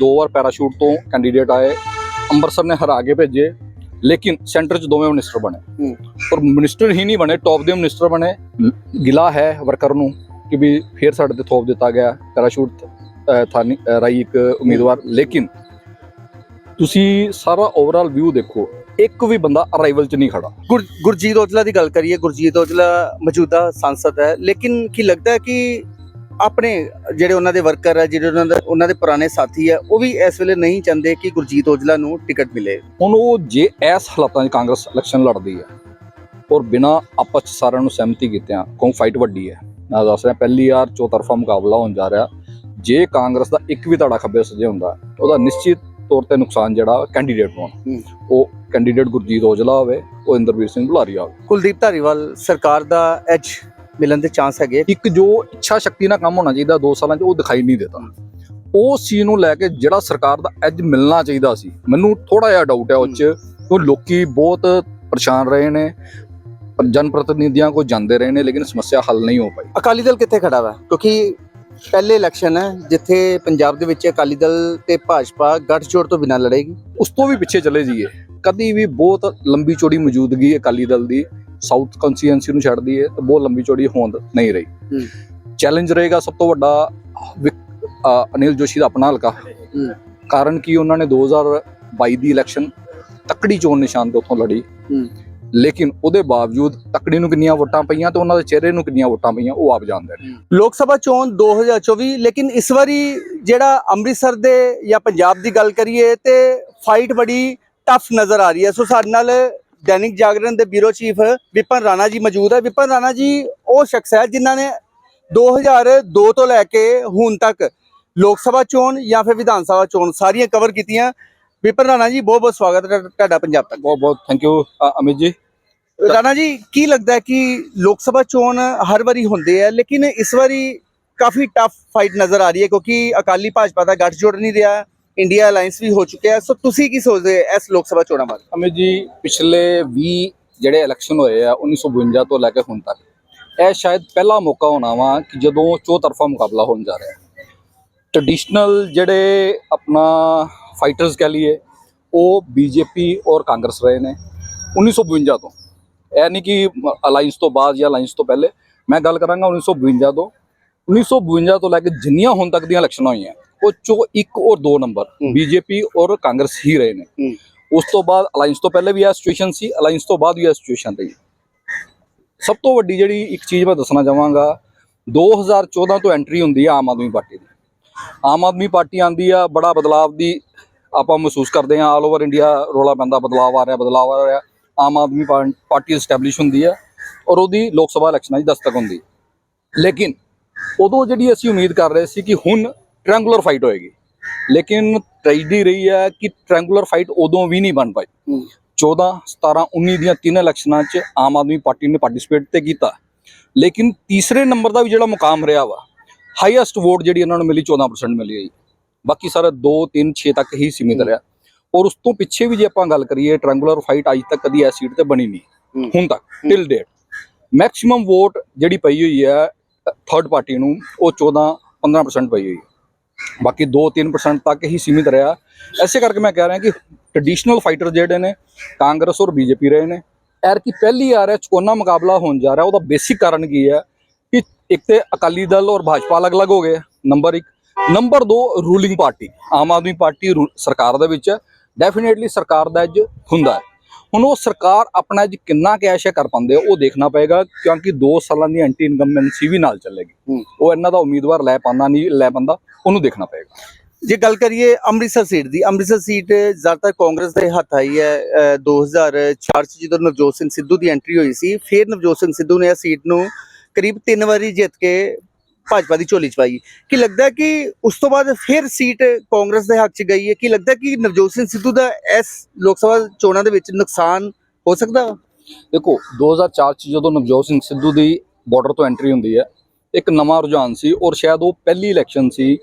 ਦੋ ਵਾਰ ਪੈਰਾਸ਼ੂਟ ਤੋਂ ਕੈਂਡੀਡੇਟ ਆਏ ਅੰਮ੍ਰਿਤਸਰ ਨੇ ਹਰਾ ਕੇ ਭੇਜੇ ਲੇਕਿਨ ਸੈਂਟਰ 'ਚ ਦੋਵੇਂ ਮਿਨਿਸਟਰ ਬਣੇ। ਪਰ ਮਿਨਿਸਟਰ ਹੀ ਨਹੀਂ ਬਣੇ ਟੌਪ ਦੇ ਮਿਨਿਸਟਰ ਬਣੇ। ਗਿਲਾ ਹੈ ਵਰਕਰ ਨੂੰ ਕਿ ਵੀ ਫੇਰ ਸਾਡੇ ਤੇ ਥੋਪ ਦਿੱਤਾ ਗਿਆ ਪੈਰਾਸ਼ੂਟ ਥਾਨੀ ਰਾਈ ਇੱਕ ਉਮੀਦਵਾਰ। ਲੇਕਿਨ ਤੁਸੀਂ ਸਾਰਾ ਓਵਰਆਲ ਵਿਊ ਦੇਖੋ ਇੱਕ ਵੀ ਬੰਦਾ ਅਰਾਈਵਲ 'ਚ ਨਹੀਂ ਖੜਾ। ਗੁਰ- ਗੁਰਜੀਤ ਔਜਲਾ ਦੀ ਗੱਲ ਕਰੀਏ ਗੁਰਜੀਤ ਔਜਲਾ ਮੌਜੂਦਾ ਸੰਸਦ ਹੈ। ਲੇਕਿਨ ਕੀ ਲੱਗਦਾ ਹੈ ਕਿ ਆਪਣੇ ਜਿਹੜੇ ਉਹਨਾਂ ਦੇ ਵਰਕਰ ਹੈ ਜਿਹੜੇ ਉਹਨਾਂ ਦੇ ਉਹਨਾਂ ਦੇ ਪੁਰਾਣੇ ਸਾਥੀ ਹੈ ਉਹ ਵੀ ਇਸ ਵੇਲੇ ਨਹੀਂ ਚਾਹੁੰਦੇ ਕਿ ਗੁਰਜੀਤ ਔਜਲਾ ਨੂੰ ਟਿਕਟ ਮਿਲੇ। ਹੁਣ ਉਹ ਜੇ ਇਸ ਹਾਲਾਤਾਂ 'ਚ ਕਾਂਗਰਸ ਇਲੈਕਸ਼ਨ ਲੜਦੀ ਹੈ ਔਰ ਬਿਨਾ ਆਪਸ 'ਚ ਸਾਰਿਆਂ ਨੂੰ ਸਹਿਮਤੀ ਕੀਤਿਆਂ ਕਿਉਂ ਫਾਈਟ ਵੱਡੀ ਹੈ ਮੈਂ ਦੱਸ ਰਿਹਾ ਪਹਿਲੀ ਵਾਰ ਚੌਤਰਫਾ ਮੁਕਾਬਲਾ ਹੋਣ ਜਾ ਰਿਹਾ। ਜੇ ਕਾਂਗਰਸ ਦਾ ਇੱਕ ਵੀ ਧੜਾ ਖੱਬੇ ਸੱਜੇ ਹੁੰਦਾ ਉਹਦਾ ਨਿਸ਼ਚਿਤ ਤੌਰ ਤੇ ਨੁਕਸਾਨ ਜਿਹੜਾ ਕੈਂਡੀਡੇਟ ਨੂੰ। ਉਹ ਕੈਂਡੀਡੇਟ ਗੁਰਜੀਤ ਔਜਲਾ ਹੋਵੇ ਉਹ ਇੰਦਰਵੀਰ ਸਿੰਘ ਬੁਲਾਰੀਆ ਹੋਵੇ। ਕੁਲਦੀਪ ਧਾਰੀਵਾਲ ਸਰਕਾਰ ਦਾ ਐਜ ਮਿਲਣ ਦੇ ਚਾਂਸ ਹੈਗੇ ਇੱਕ ਜੋ ਇੱਛਾ ਸ਼ਕਤੀ ਨਾਲ ਕੰਮ ਹੋਣਾ ਚਾਹੀਦਾ 2 ਸਾਲਾਂ 'ਚ ਉਹ ਦਿਖਾਈ ਨਹੀਂ ਦਿੱਤਾ। ਉਸ ਚੀਜ਼ ਨੂੰ ਲੈ ਕੇ ਜਿਹੜਾ ਸਰਕਾਰ ਦਾ ਐਜ ਮਿਲਣਾ ਚਾਹੀਦਾ ਸੀ ਮੈਨੂੰ ਥੋੜਾ ਜਿਹਾ ਡਾਊਟ ਹੈ ਉਹ 'ਚ ਕਿ ਲੋਕੀ ਬਹੁਤ ਪਰੇਸ਼ਾਨ ਰਹੇ ਨੇ ਜਨ ਪ੍ਰਤੀਨਿਧੀਆਂ ਕੋ ਜਾਂਦੇ ਰਹੇ ਨੇ ਲੇਕਿਨ ਸਮੱਸਿਆ ਹੱਲ ਨਹੀਂ ਹੋ ਪਾਈ। ਅਕਾਲੀ ਦਲ ਕਿੱਥੇ ਖੜਾ ਵਾ? ਕਿਉਂਕਿ ਪਹਿਲੇ ਇਲੈਕਸ਼ਨ ਹੈ ਜਿੱਥੇ ਪੰਜਾਬ ਦੇ ਵਿੱਚ ਅਕਾਲੀ ਦਲ ਤੇ ਭਾਜਪਾ ਗੱਠਜੋੜ ਤੋਂ ਬਿਨਾਂ ਲੜੇਗੀ। ਉਸ ਤੋਂ ਵੀ ਪਿੱਛੇ ਚਲੇ ਜਾਈਏ। ਕਦੀ ਵੀ ਬਹੁਤ ਲੰਬੀ ਚੌੜੀ ਮੌਜੂਦਗੀ ਅਕਾਲੀ ਦਲ ਦੀ ਸਾਊਥ ਕਨਸਟੀਚੁਐਂਸੀ ਨੂੰ ਛੱਡਦੀ ਹੈ ਤਾਂ ਬਹੁਤ ਲੰਬੀ ਚੌੜੀ ਹੋਂਦ ਨਹੀਂ ਰਹੀ। ਚੈਲੰਜ ਰਹੇਗਾ ਸਭ ਤੋਂ ਵੱਡਾ ਅਨਿਲ ਜੋਸ਼ੀ ਦਾ ਆਪਣਾ ਹਲਕਾ। ਕਾਰਨ ਕੀ ਉਹਨਾਂ ਨੇ 2022 ਦੀ ਇਲੈਕਸ਼ਨ ਤਕੜੀ ਚੋਣ ਨਿਸ਼ਾਨ ਤੇ ਉੱਥੋਂ ਲੜੀ। ਲੇਕਿਨ ਉਹਦੇ ਬਾਵਜੂਦ ਤਕੜੀ ਨੂੰ ਕਿੰਨੀਆਂ ਵੋਟਾਂ ਪਈਆਂ ਤੇ ਉਹਨਾਂ ਦੇ ਚਿਹਰੇ ਨੂੰ ਕਿੰਨੀਆਂ ਵੋਟਾਂ ਪਈਆਂ ਉਹ ਆਪ ਜਾਣਦੇ ਨੇ ਲੋਕ ਸਭਾ ਚੋਣ 2024 ਲੇਕਿਨ ਇਸ ਵਾਰੀ ਜਿਹੜਾ ਅੰਮ੍ਰਿਤਸਰ ਦੇ ਜਾਂ ਪੰਜਾਬ ਦੀ ਗੱਲ ਕਰੀਏ ਤੇ ਫਾਈਟ ਬੜੀ ਟਫ ਨਜ਼ਰ ਆ ਰਹੀ ਹੈ ਸੋ ਸਾਡੇ ਨਾਲ ਦੈਨਿਕ ਜਾਗਰਣ ਦੇ ਬਿਊਰੋ ਚੀਫ ਵਿਪਨ ਰਾਣਾ ਜੀ ਮੌਜੂਦ ਹੈ। ਵਿਪਨ ਰਾਣਾ ਜੀ ਉਹ ਸ਼ਖਸ ਹੈ ਜਿਨ੍ਹਾਂ ਨੇ 2002 ਤੋਂ ਲੈ ਕੇ ਹੁਣ ਤੱਕ ਲੋਕ ਸਭਾ ਚੋਣ ਜਾਂ ਫਿਰ ਵਿਧਾਨ ਸਭਾ ਚੋਣ ਸਾਰੀਆਂ ਕਵਰ ਕੀਤੀਆਂ। ਵਿਪਨ ਰਾਣਾ ਜੀ ਬਹੁਤ ਬਹੁਤ ਸਵਾਗਤ ਹੈ ਤੁਹਾਡਾ ਪੰਜਾਬ ਤੱਕ। ਬਹੁਤ ਬਹੁਤ ਥੈਂਕ ਯੂ ਅਮਿਤ ਜੀ। ਰਾਣਾ ਜੀ ਕੀ ਲੱਗਦਾ ਹੈ ਕਿ ਲੋਕ ਸਭਾ ਚੋਣ ਹਰ ਵਾਰੀ ਹੁੰਦੇ ਆ ਲੇਕਿਨ ਇਸ ਵਾਰੀ ਕਾਫੀ ਟਫ ਫਾਈਟ ਨਜ਼ਰ ਆ ਰਹੀ ਹੈ ਕਿਉਂਕਿ ਅਕਾਲੀ ਭਾਜਪਾ ਦਾ ਗੱਠਜੋੜ ਨਹੀਂ ਰਿਹਾ। ਇੰਡੀਆ ਅਲਾਈਅੰਸ ਵੀ ਹੋ ਚੁੱਕਿਆ ਸੋ ਤੁਸੀਂ ਕੀ ਸੋਚਦੇ ਹੋ ਇਸ ਲੋਕ ਸਭਾ ਚੋਣਾਂ ਬਾਰੇ? ਅਮਿਤ ਜੀ, ਪਿਛਲੇ 20 ਜਿਹੜੇ ਇਲੈਕਸ਼ਨ ਹੋਏ ਆ 1952 ਤੋਂ ਲੈ ਕੇ ਹੁਣ ਤੱਕ, ਇਹ ਸ਼ਾਇਦ ਪਹਿਲਾ ਮੌਕਾ ਹੋਣਾ ਵਾ ਕਿ ਜਦੋਂ ਚੋ ਤਰਫਾ ਮੁਕਾਬਲਾ ਹੋਣ ਜਾ ਰਿਹਾ ਹੈ। ਟ੍ਰੈਡੀਸ਼ਨਲ ਜਿਹੜੇ ਆਪਣਾ ਫਾਈਟਰਸ ਕਹ ਲਈਏ, ਉਹ ਬੀਜੇਪੀ ਔਰ ਕਾਂਗਰਸ ਰਹੇ ਨੇ 1952 ਤੋਂ। ਇਹ ਨਹੀਂ ਕਿ ਅਲਾਈਅੰਸ ਤੋਂ ਬਾਅਦ ਜਾਂ ਅਲਾਈਅੰਸ ਤੋਂ ਪਹਿਲੇ। ਮੈਂ ਗੱਲ ਕਰਾਂਗਾ 1952 ਤੋਂ। 1952 ਤੋਂ ਲੈ ਕੇ ਜਿੰਨੀਆਂ ਹੁਣ ਤੱਕ ਦੀਆਂ ਇਲੈਕਸ਼ਨਾਂ ਹੋਈਆਂ ਉਹ ਚੋਂ ਇੱਕ ਔਰ ਦੋ ਨੰਬਰ। ਬੀਜੇਪੀ ਔਰ ਕਾਂਗਰਸ ਹੀ ਰਹੇ ਨੇ। ਉਸ ਤੋਂ ਬਾਅਦ ਅਲਾਈਅੰਸ ਤੋਂ ਪਹਿਲੇ ਵੀ ਇਹ ਸਿਚੁਏਸ਼ਨ ਸੀ ਅਲਾਈਅੰਸ ਤੋਂ ਬਾਅਦ ਵੀ ਇਹ ਸਿਚੁਏਸ਼ਨ ਰਹੀ ਸਭ ਤੋਂ ਵੱਡੀ ਜਿਹੜੀ ਇੱਕ ਚੀਜ਼ ਮੈਂ ਦੱਸਣਾ ਚਾਹਾਂਗਾ 2014 ਤੋਂ ਐਂਟਰੀ ਹੁੰਦੀ ਆ ਆਮ ਆਦਮੀ ਪਾਰਟੀ ਦੀ ਆਮ ਆਦਮੀ ਪਾਰਟੀ ਆਂਦੀ ਆ ਬੜਾ ਬਦਲਾਵ ਦੀ ਆਪਾਂ ਮਹਿਸੂਸ ਕਰਦੇ ਆ ਆਲ ਓਵਰ ਇੰਡੀਆ ਰੋਲਾ ਪੈਂਦਾ ਬਦਲਾਵ ਆ ਰਿਹਾ ਬਦਲਾਵ ਆ ਰਿਹਾ ਆਮ ਆਦਮੀ ਪਾਰਟੀ ਐਸਟੈਬਲਿਸ਼ ਹੁੰਦੀ ਆ ਔਰ ਉਹਦੀ ਲੋਕ ਸਭਾ ਇਲੈਕਸ਼ਨਾਂ 'ਚ ਦਸਤਕ ਹੁੰਦੀ। ਲੇਕਿਨ ਉਦੋਂ ਜਿਹੜੀ ਅਸੀਂ ਉਮੀਦ ਕਰ ਰਹੇ ਸੀ ਕਿ ਹੁਣ ਟ੍ਰਾਇੰਗੂਲਰ ਫਾਈਟ ਹੋਏਗੀ। ਲੇਕਿਨ ਟ੍ਰੈਜਡੀ ਰਹੀ ਹੈ ਕਿ ਟ੍ਰਾਇੰਗੂਲਰ ਫਾਈਟ ਉਦੋਂ ਵੀ ਨਹੀਂ ਬਣ ਪਾਈ। 14 17 19 ਦੀਆਂ ਤਿੰਨ ਇਲੈਕਸ਼ਨਾਂ 'ਚ ਆਮ ਆਦਮੀ ਪਾਰਟੀ ਨੇ ਪਾਰਟਿਸਿਪੇਟ ਤੇ ਕੀਤਾ। ਲੇਕਿਨ ਤੀਸਰੇ ਨੰਬਰ ਦਾ ਵੀ ਜਿਹੜਾ ਮੁਕਾਮ ਰਿਹਾ ਵਾ ਹਾਈਐਸਟ ਵੋਟ ਜਿਹੜੀ ਇਹਨਾਂ ਨੂੰ ਮਿਲੀ 14% ਮਿਲੀ ਹੈ ਜੀ। ਬਾਕੀ ਸਾਰਾ 2 3 6 ਤੱਕ ਹੀ ਸੀਮਿਤ ਰਿਹਾ। ਔਰ ਉਸ ਤੋਂ ਪਿੱਛੇ ਵੀ ਜੇ ਆਪਾਂ ਗੱਲ ਕਰੀਏ ਟ੍ਰਾਇੰਗੂਲਰ ਫਾਈਟ ਅੱਜ ਤੱਕ ਕਦੀ ਇਸ ਸੀਟ ਤੇ ਬਣੀ ਨਹੀਂ। ਹੁਣ ਤੱਕ ਟਿਲ ਡੇਟ ਮੈਕਸਿਮਮ ਵੋਟ ਜਿਹੜੀ ਪਈ ਹੋਈ ਹੈ ਥਰਡ ਪਾਰਟੀ ਨੂੰ ਉਹ 14 15% ਪਈ ਹੋਈ ਹੈ। ਬਾਕੀ 2-3% ਤੱਕ ਹੀ ਸੀਮਿਤ ਰਿਹਾ। ਐਸੇ ਕਰਕੇ ਮੈਂ ਕਹਿ ਰਿਹਾ ਕਿ ਟ੍ਰੈਡੀਸ਼ਨਲ ਫਾਈਟਰ ਜਿਹੜੇ ਨੇ, ਕਾਂਗਰਸ ਔਰ ਬੀਜੇਪੀ ਰਹੇ ਨੇ। ਐਰ ਕੀ ਪਹਿਲੀ ਆ ਰਿਹਾ ਚੁਕੋਨਾ ਮੁਕਾਬਲਾ ਹੋਣ ਜਾ ਰਿਹਾ, ਉਹਦਾ ਬੇਸਿਕ ਕਾਰਨ ਕੀ ਹੈ ਕਿ ਇੱਕ ਤੇ ਅਕਾਲੀ ਦਲ ਔਰ ਭਾਜਪਾ ਅਲੱਗ-ਅਲੱਗ ਹੋ ਗਏ number 1 number 2 ruling party Aam Aadmi party ਰੂ- ਸਰਕਾਰ ਦੇ ਵਿੱਚ ਹੈ। ਡੈਫੀਨੇਟਲੀ ਸਰਕਾਰ ਦਾ ਅੱਜ ਹੁੰਦਾ ਹੈ। ਹੁਣ ਉਹ ਸਰਕਾਰ ਆਪਣਾ ਅੱਜ ਕਿੰਨਾ ਕੈਸ਼ ਹੈ ਕਰ ਪਾਉਂਦੇ ਆ, ਉਹ ਦੇਖਣਾ ਪਏਗਾ ਕਿਉਂਕਿ 2 ਸਾਲਾਂ ਦੀ ਐਂਟੀ ਇਨਕਮਬੈਂਸੀ ਵੀ ਨਾਲ ਚੱਲੇਗੀ। ਉਹ ਇਹਨਾਂ ਦਾ ਉਮੀਦਵਾਰ ਲੈ ਪਾਉਂਦਾ ਨਹੀਂ ਲੈ ਪਾਉਂਦਾ ਉਹਨੂੰ ਦੇਖਣਾ ਪਏਗਾ ਜੇ ਗੱਲ ਕਰੀਏ ਅੰਮ੍ਰਿਤਸਰ ਸੀਟ ਦੀ ਅੰਮ੍ਰਿਤਸਰ ਸੀਟ ਜ਼ਿਆਦਾਤਰ ਕਾਂਗਰਸ ਦੇ ਹੱਥ ਆਈ ਹੈ ਅਹ 2004 ਚ ਜਦੋਂ ਨਵਜੋਤ ਸਿੰਘ ਸਿੱਧੂ ਦੀ ਐਂਟਰੀ ਹੋਈ ਸੀ ਫਿਰ ਨਵਜੋਤ ਸਿੰਘ ਸਿੱਧੂ ਨੇ ਇਹ ਸੀਟ ਨੂੰ ਕਰੀਬ 3 ਵਾਰੀ ਜਿੱਤ ਕੇ ਭਾਜਪਾ ਦੀ ਝੋਲੀ ਚ ਪਾਈ। ਕੀ ਲੱਗਦਾ ਕਿ ਉਸ ਤੋਂ ਬਾਅਦ ਫਿਰ ਸੀਟ ਕਾਂਗਰਸ ਦੇ ਹੱਕ ਚ ਗਈ ਹੈ? ਕੀ ਲੱਗਦਾ ਕਿ ਨਵਜੋਤ ਸਿੰਘ ਸਿੱਧੂ ਦਾ ਇਸ ਲੋਕ ਸਭਾ ਚੋਣਾਂ ਦੇ ਵਿੱਚ ਨੁਕਸਾਨ ਹੋ ਸਕਦਾ ਵਾ? ਦੇਖੋ 2004 ਚ ਜਦੋਂ ਨਵਜੋਤ ਸਿੰਘ ਸਿੱਧੂ ਦੀ ਬਾਰਡਰ ਤੋਂ ਐਂਟਰੀ ਹੁੰਦੀ ਹੈ ਇੱਕ ਨਵਾਂ ਰੁਝਾਨ ਸੀ ਔਰ ਸ਼ਾਇਦ ਉਹ ਪਹਿਲੀ ਇਲੈਕਸ਼ਨ ਸੀ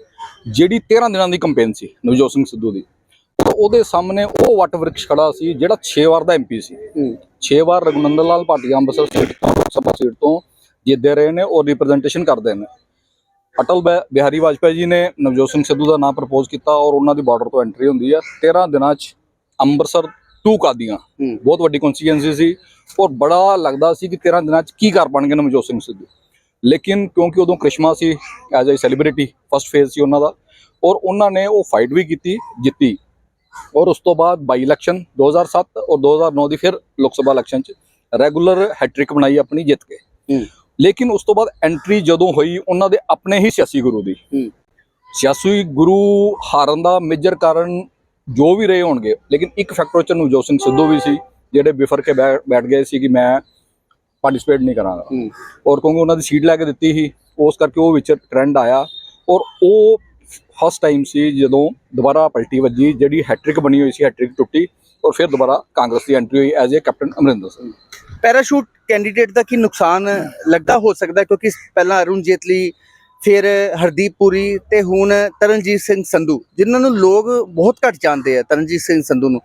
ਜਿਹੜੀ 13 ਦਿਨਾਂ ਦੀ ਕੈਂਪੇਨ ਸੀ ਨਵਜੋਤ ਸਿੰਘ ਸਿੱਧੂ ਦੀ। ਉਹਦੇ ਸਾਹਮਣੇ ਉਹ ਵੱਟ ਵ੍ਰਿਕਸ਼ ਖੜਾ ਸੀ ਜਿਹੜਾ 6 ਵਾਰ ਦਾ ਐਮਪੀ ਸੀ। 6 ਵਾਰ ਰਘੁਨੰਦਨ ਲਾਲ ਭਾਟੀਆ ਅੰਮ੍ਰਿਤਸਰ ਸੀਟ ਤੋਂ ਸਭਾ ਸੀਟ ਤੋਂ ਜਿੱਤਦੇ ਰਹੇ ਨੇ ਔਰ ਰਿਪਰੈਜ਼ੈਂਟੇਸ਼ਨ ਕਰਦੇ ਨੇ। ਅਟਲ ਬਿਹਾਰੀ ਵਾਜਪੇਈ ਜੀ ਨੇ ਨਵਜੋਤ ਸਿੰਘ ਸਿੱਧੂ ਦਾ ਨਾਮ ਪ੍ਰਪੋਜ਼ ਕੀਤਾ ਔਰ ਉਹਨਾਂ ਦੀ ਬਾਰਡਰ ਤੋਂ ਐਂਟਰੀ ਹੁੰਦੀ ਹੈ 13 ਦਿਨਾਂ 'ਚ ਅੰਮ੍ਰਿਤਸਰ ਟੂ ਕਾਦੀਆਂ। ਬਹੁਤ ਵੱਡੀ ਕਨਸਟੀਟੂਐਂਸੀ ਸੀ ਔਰ ਬੜਾ ਲੱਗਦਾ ਸੀ ਕਿ 13 ਦਿਨਾਂ 'ਚ ਕੀ ਕਰ ਪਾਣਗੇ ਨਵਜੋਤ ਸਿੰਘ ਸਿੱਧੂ। ਲੇਕਿਨ ਕਿਉਂਕਿ ਉਦੋਂ ਕ੍ਰਿਸ਼ਮਾ ਸੀ as a celebrity first phase ਸੀ ਉਹਨਾਂ ਦਾ ਔਰ ਉਹਨਾਂ ਨੇ ਉਹ ਫਾਈਟ ਵੀ ਕੀਤੀ ਜਿੱਤੀ। ਔਰ ਉਸ ਤੋਂ ਬਾਅਦ ਬਾਈ ਇਲੈਕਸ਼ਨ 2007 ਔਰ 2009 ਦੀ ਫਿਰ ਲੋਕ ਸਭਾ ਇਲੈਕਸ਼ਨ 'ਚ ਰੈਗੂਲਰ ਹੈਟ੍ਰਿਕ ਬਣਾਈ ਆਪਣੀ ਜਿੱਤ ਕੇ। ਲੇਕਿਨ ਉਸ ਤੋਂ ਬਾਅਦ ਐਂਟਰੀ ਜਦੋਂ ਹੋਈ ਉਹਨਾਂ ਦੇ ਆਪਣੇ ਹੀ ਸਿਆਸੀ ਗੁਰੂ ਦੀ। ਸਿਆਸੀ ਗੁਰੂ ਹਾਰਨ ਦਾ ਮੇਜਰ ਕਾਰਨ ਜੋ ਵੀ ਰਹੇ ਹੋਣਗੇ ਲੇਕਿਨ ਇੱਕ ਫੈਕਟਰ ਚ ਨਵਜੋਤ ਸਿੰਘ ਸਿੱਧੂ ਵੀ ਸੀ ਜਿਹੜੇ ਬਿਫਰ ਕੇ ਬੈਠ ਗਏ ਸੀ ਕਿ ਮੈਂ ਪਾਰਟਿਸਿਪੇਟ ਨਹੀਂ ਕਰਾਂਗਾ। ਔਰ ਕਿਉਂਕਿ ਉਹਨਾਂ ਦੀ ਸੀਟ ਲੈ ਕੇ ਦਿੱਤੀ ਸੀ ਉਸ ਕਰਕੇ ਉਹ ਵਿੱਚ ਟ੍ਰੈਂਡ ਆਇਆ ਔਰ ਉਹ ਫਸਟ ਟਾਈਮ ਸੀ ਜਦੋਂ ਦੁਬਾਰਾ ਪਲਟੀ ਵੱਜੀ ਜਿਹੜੀ ਹੈਟ੍ਰਿਕ ਬਣੀ ਹੋਈ ਸੀ ਹੈਟ੍ਰਿਕ ਟੁੱਟੀ ਔਰ ਫਿਰ ਦੁਬਾਰਾ ਕਾਂਗਰਸ ਦੀ ਐਂਟਰੀ ਹੋਈ as a captain Amarinder Singh parachute candidate ਦਾ ਕੀ ਨੁਕਸਾਨ ਲੱਗਦਾ? ਹੋ ਸਕਦਾ ਕਿਉਂਕਿ ਪਹਿਲਾਂ ਅਰੁਣ ਜੇਤਲੀ, ਫਿਰ ਹਰਦੀਪ ਪੁਰੀ ਤੇ ਹੁਣ ਤਰਨਜੀਤ ਸਿੰਘ ਸੰਧੂ, ਜਿਨ੍ਹਾਂ ਨੂੰ ਲੋਕ ਬਹੁਤ ਘੱਟ ਜਾਣਦੇ ਆ, ਤਰਨਜੀਤ ਸਿੰਘ ਸੰਧੂ ਨੂੰ।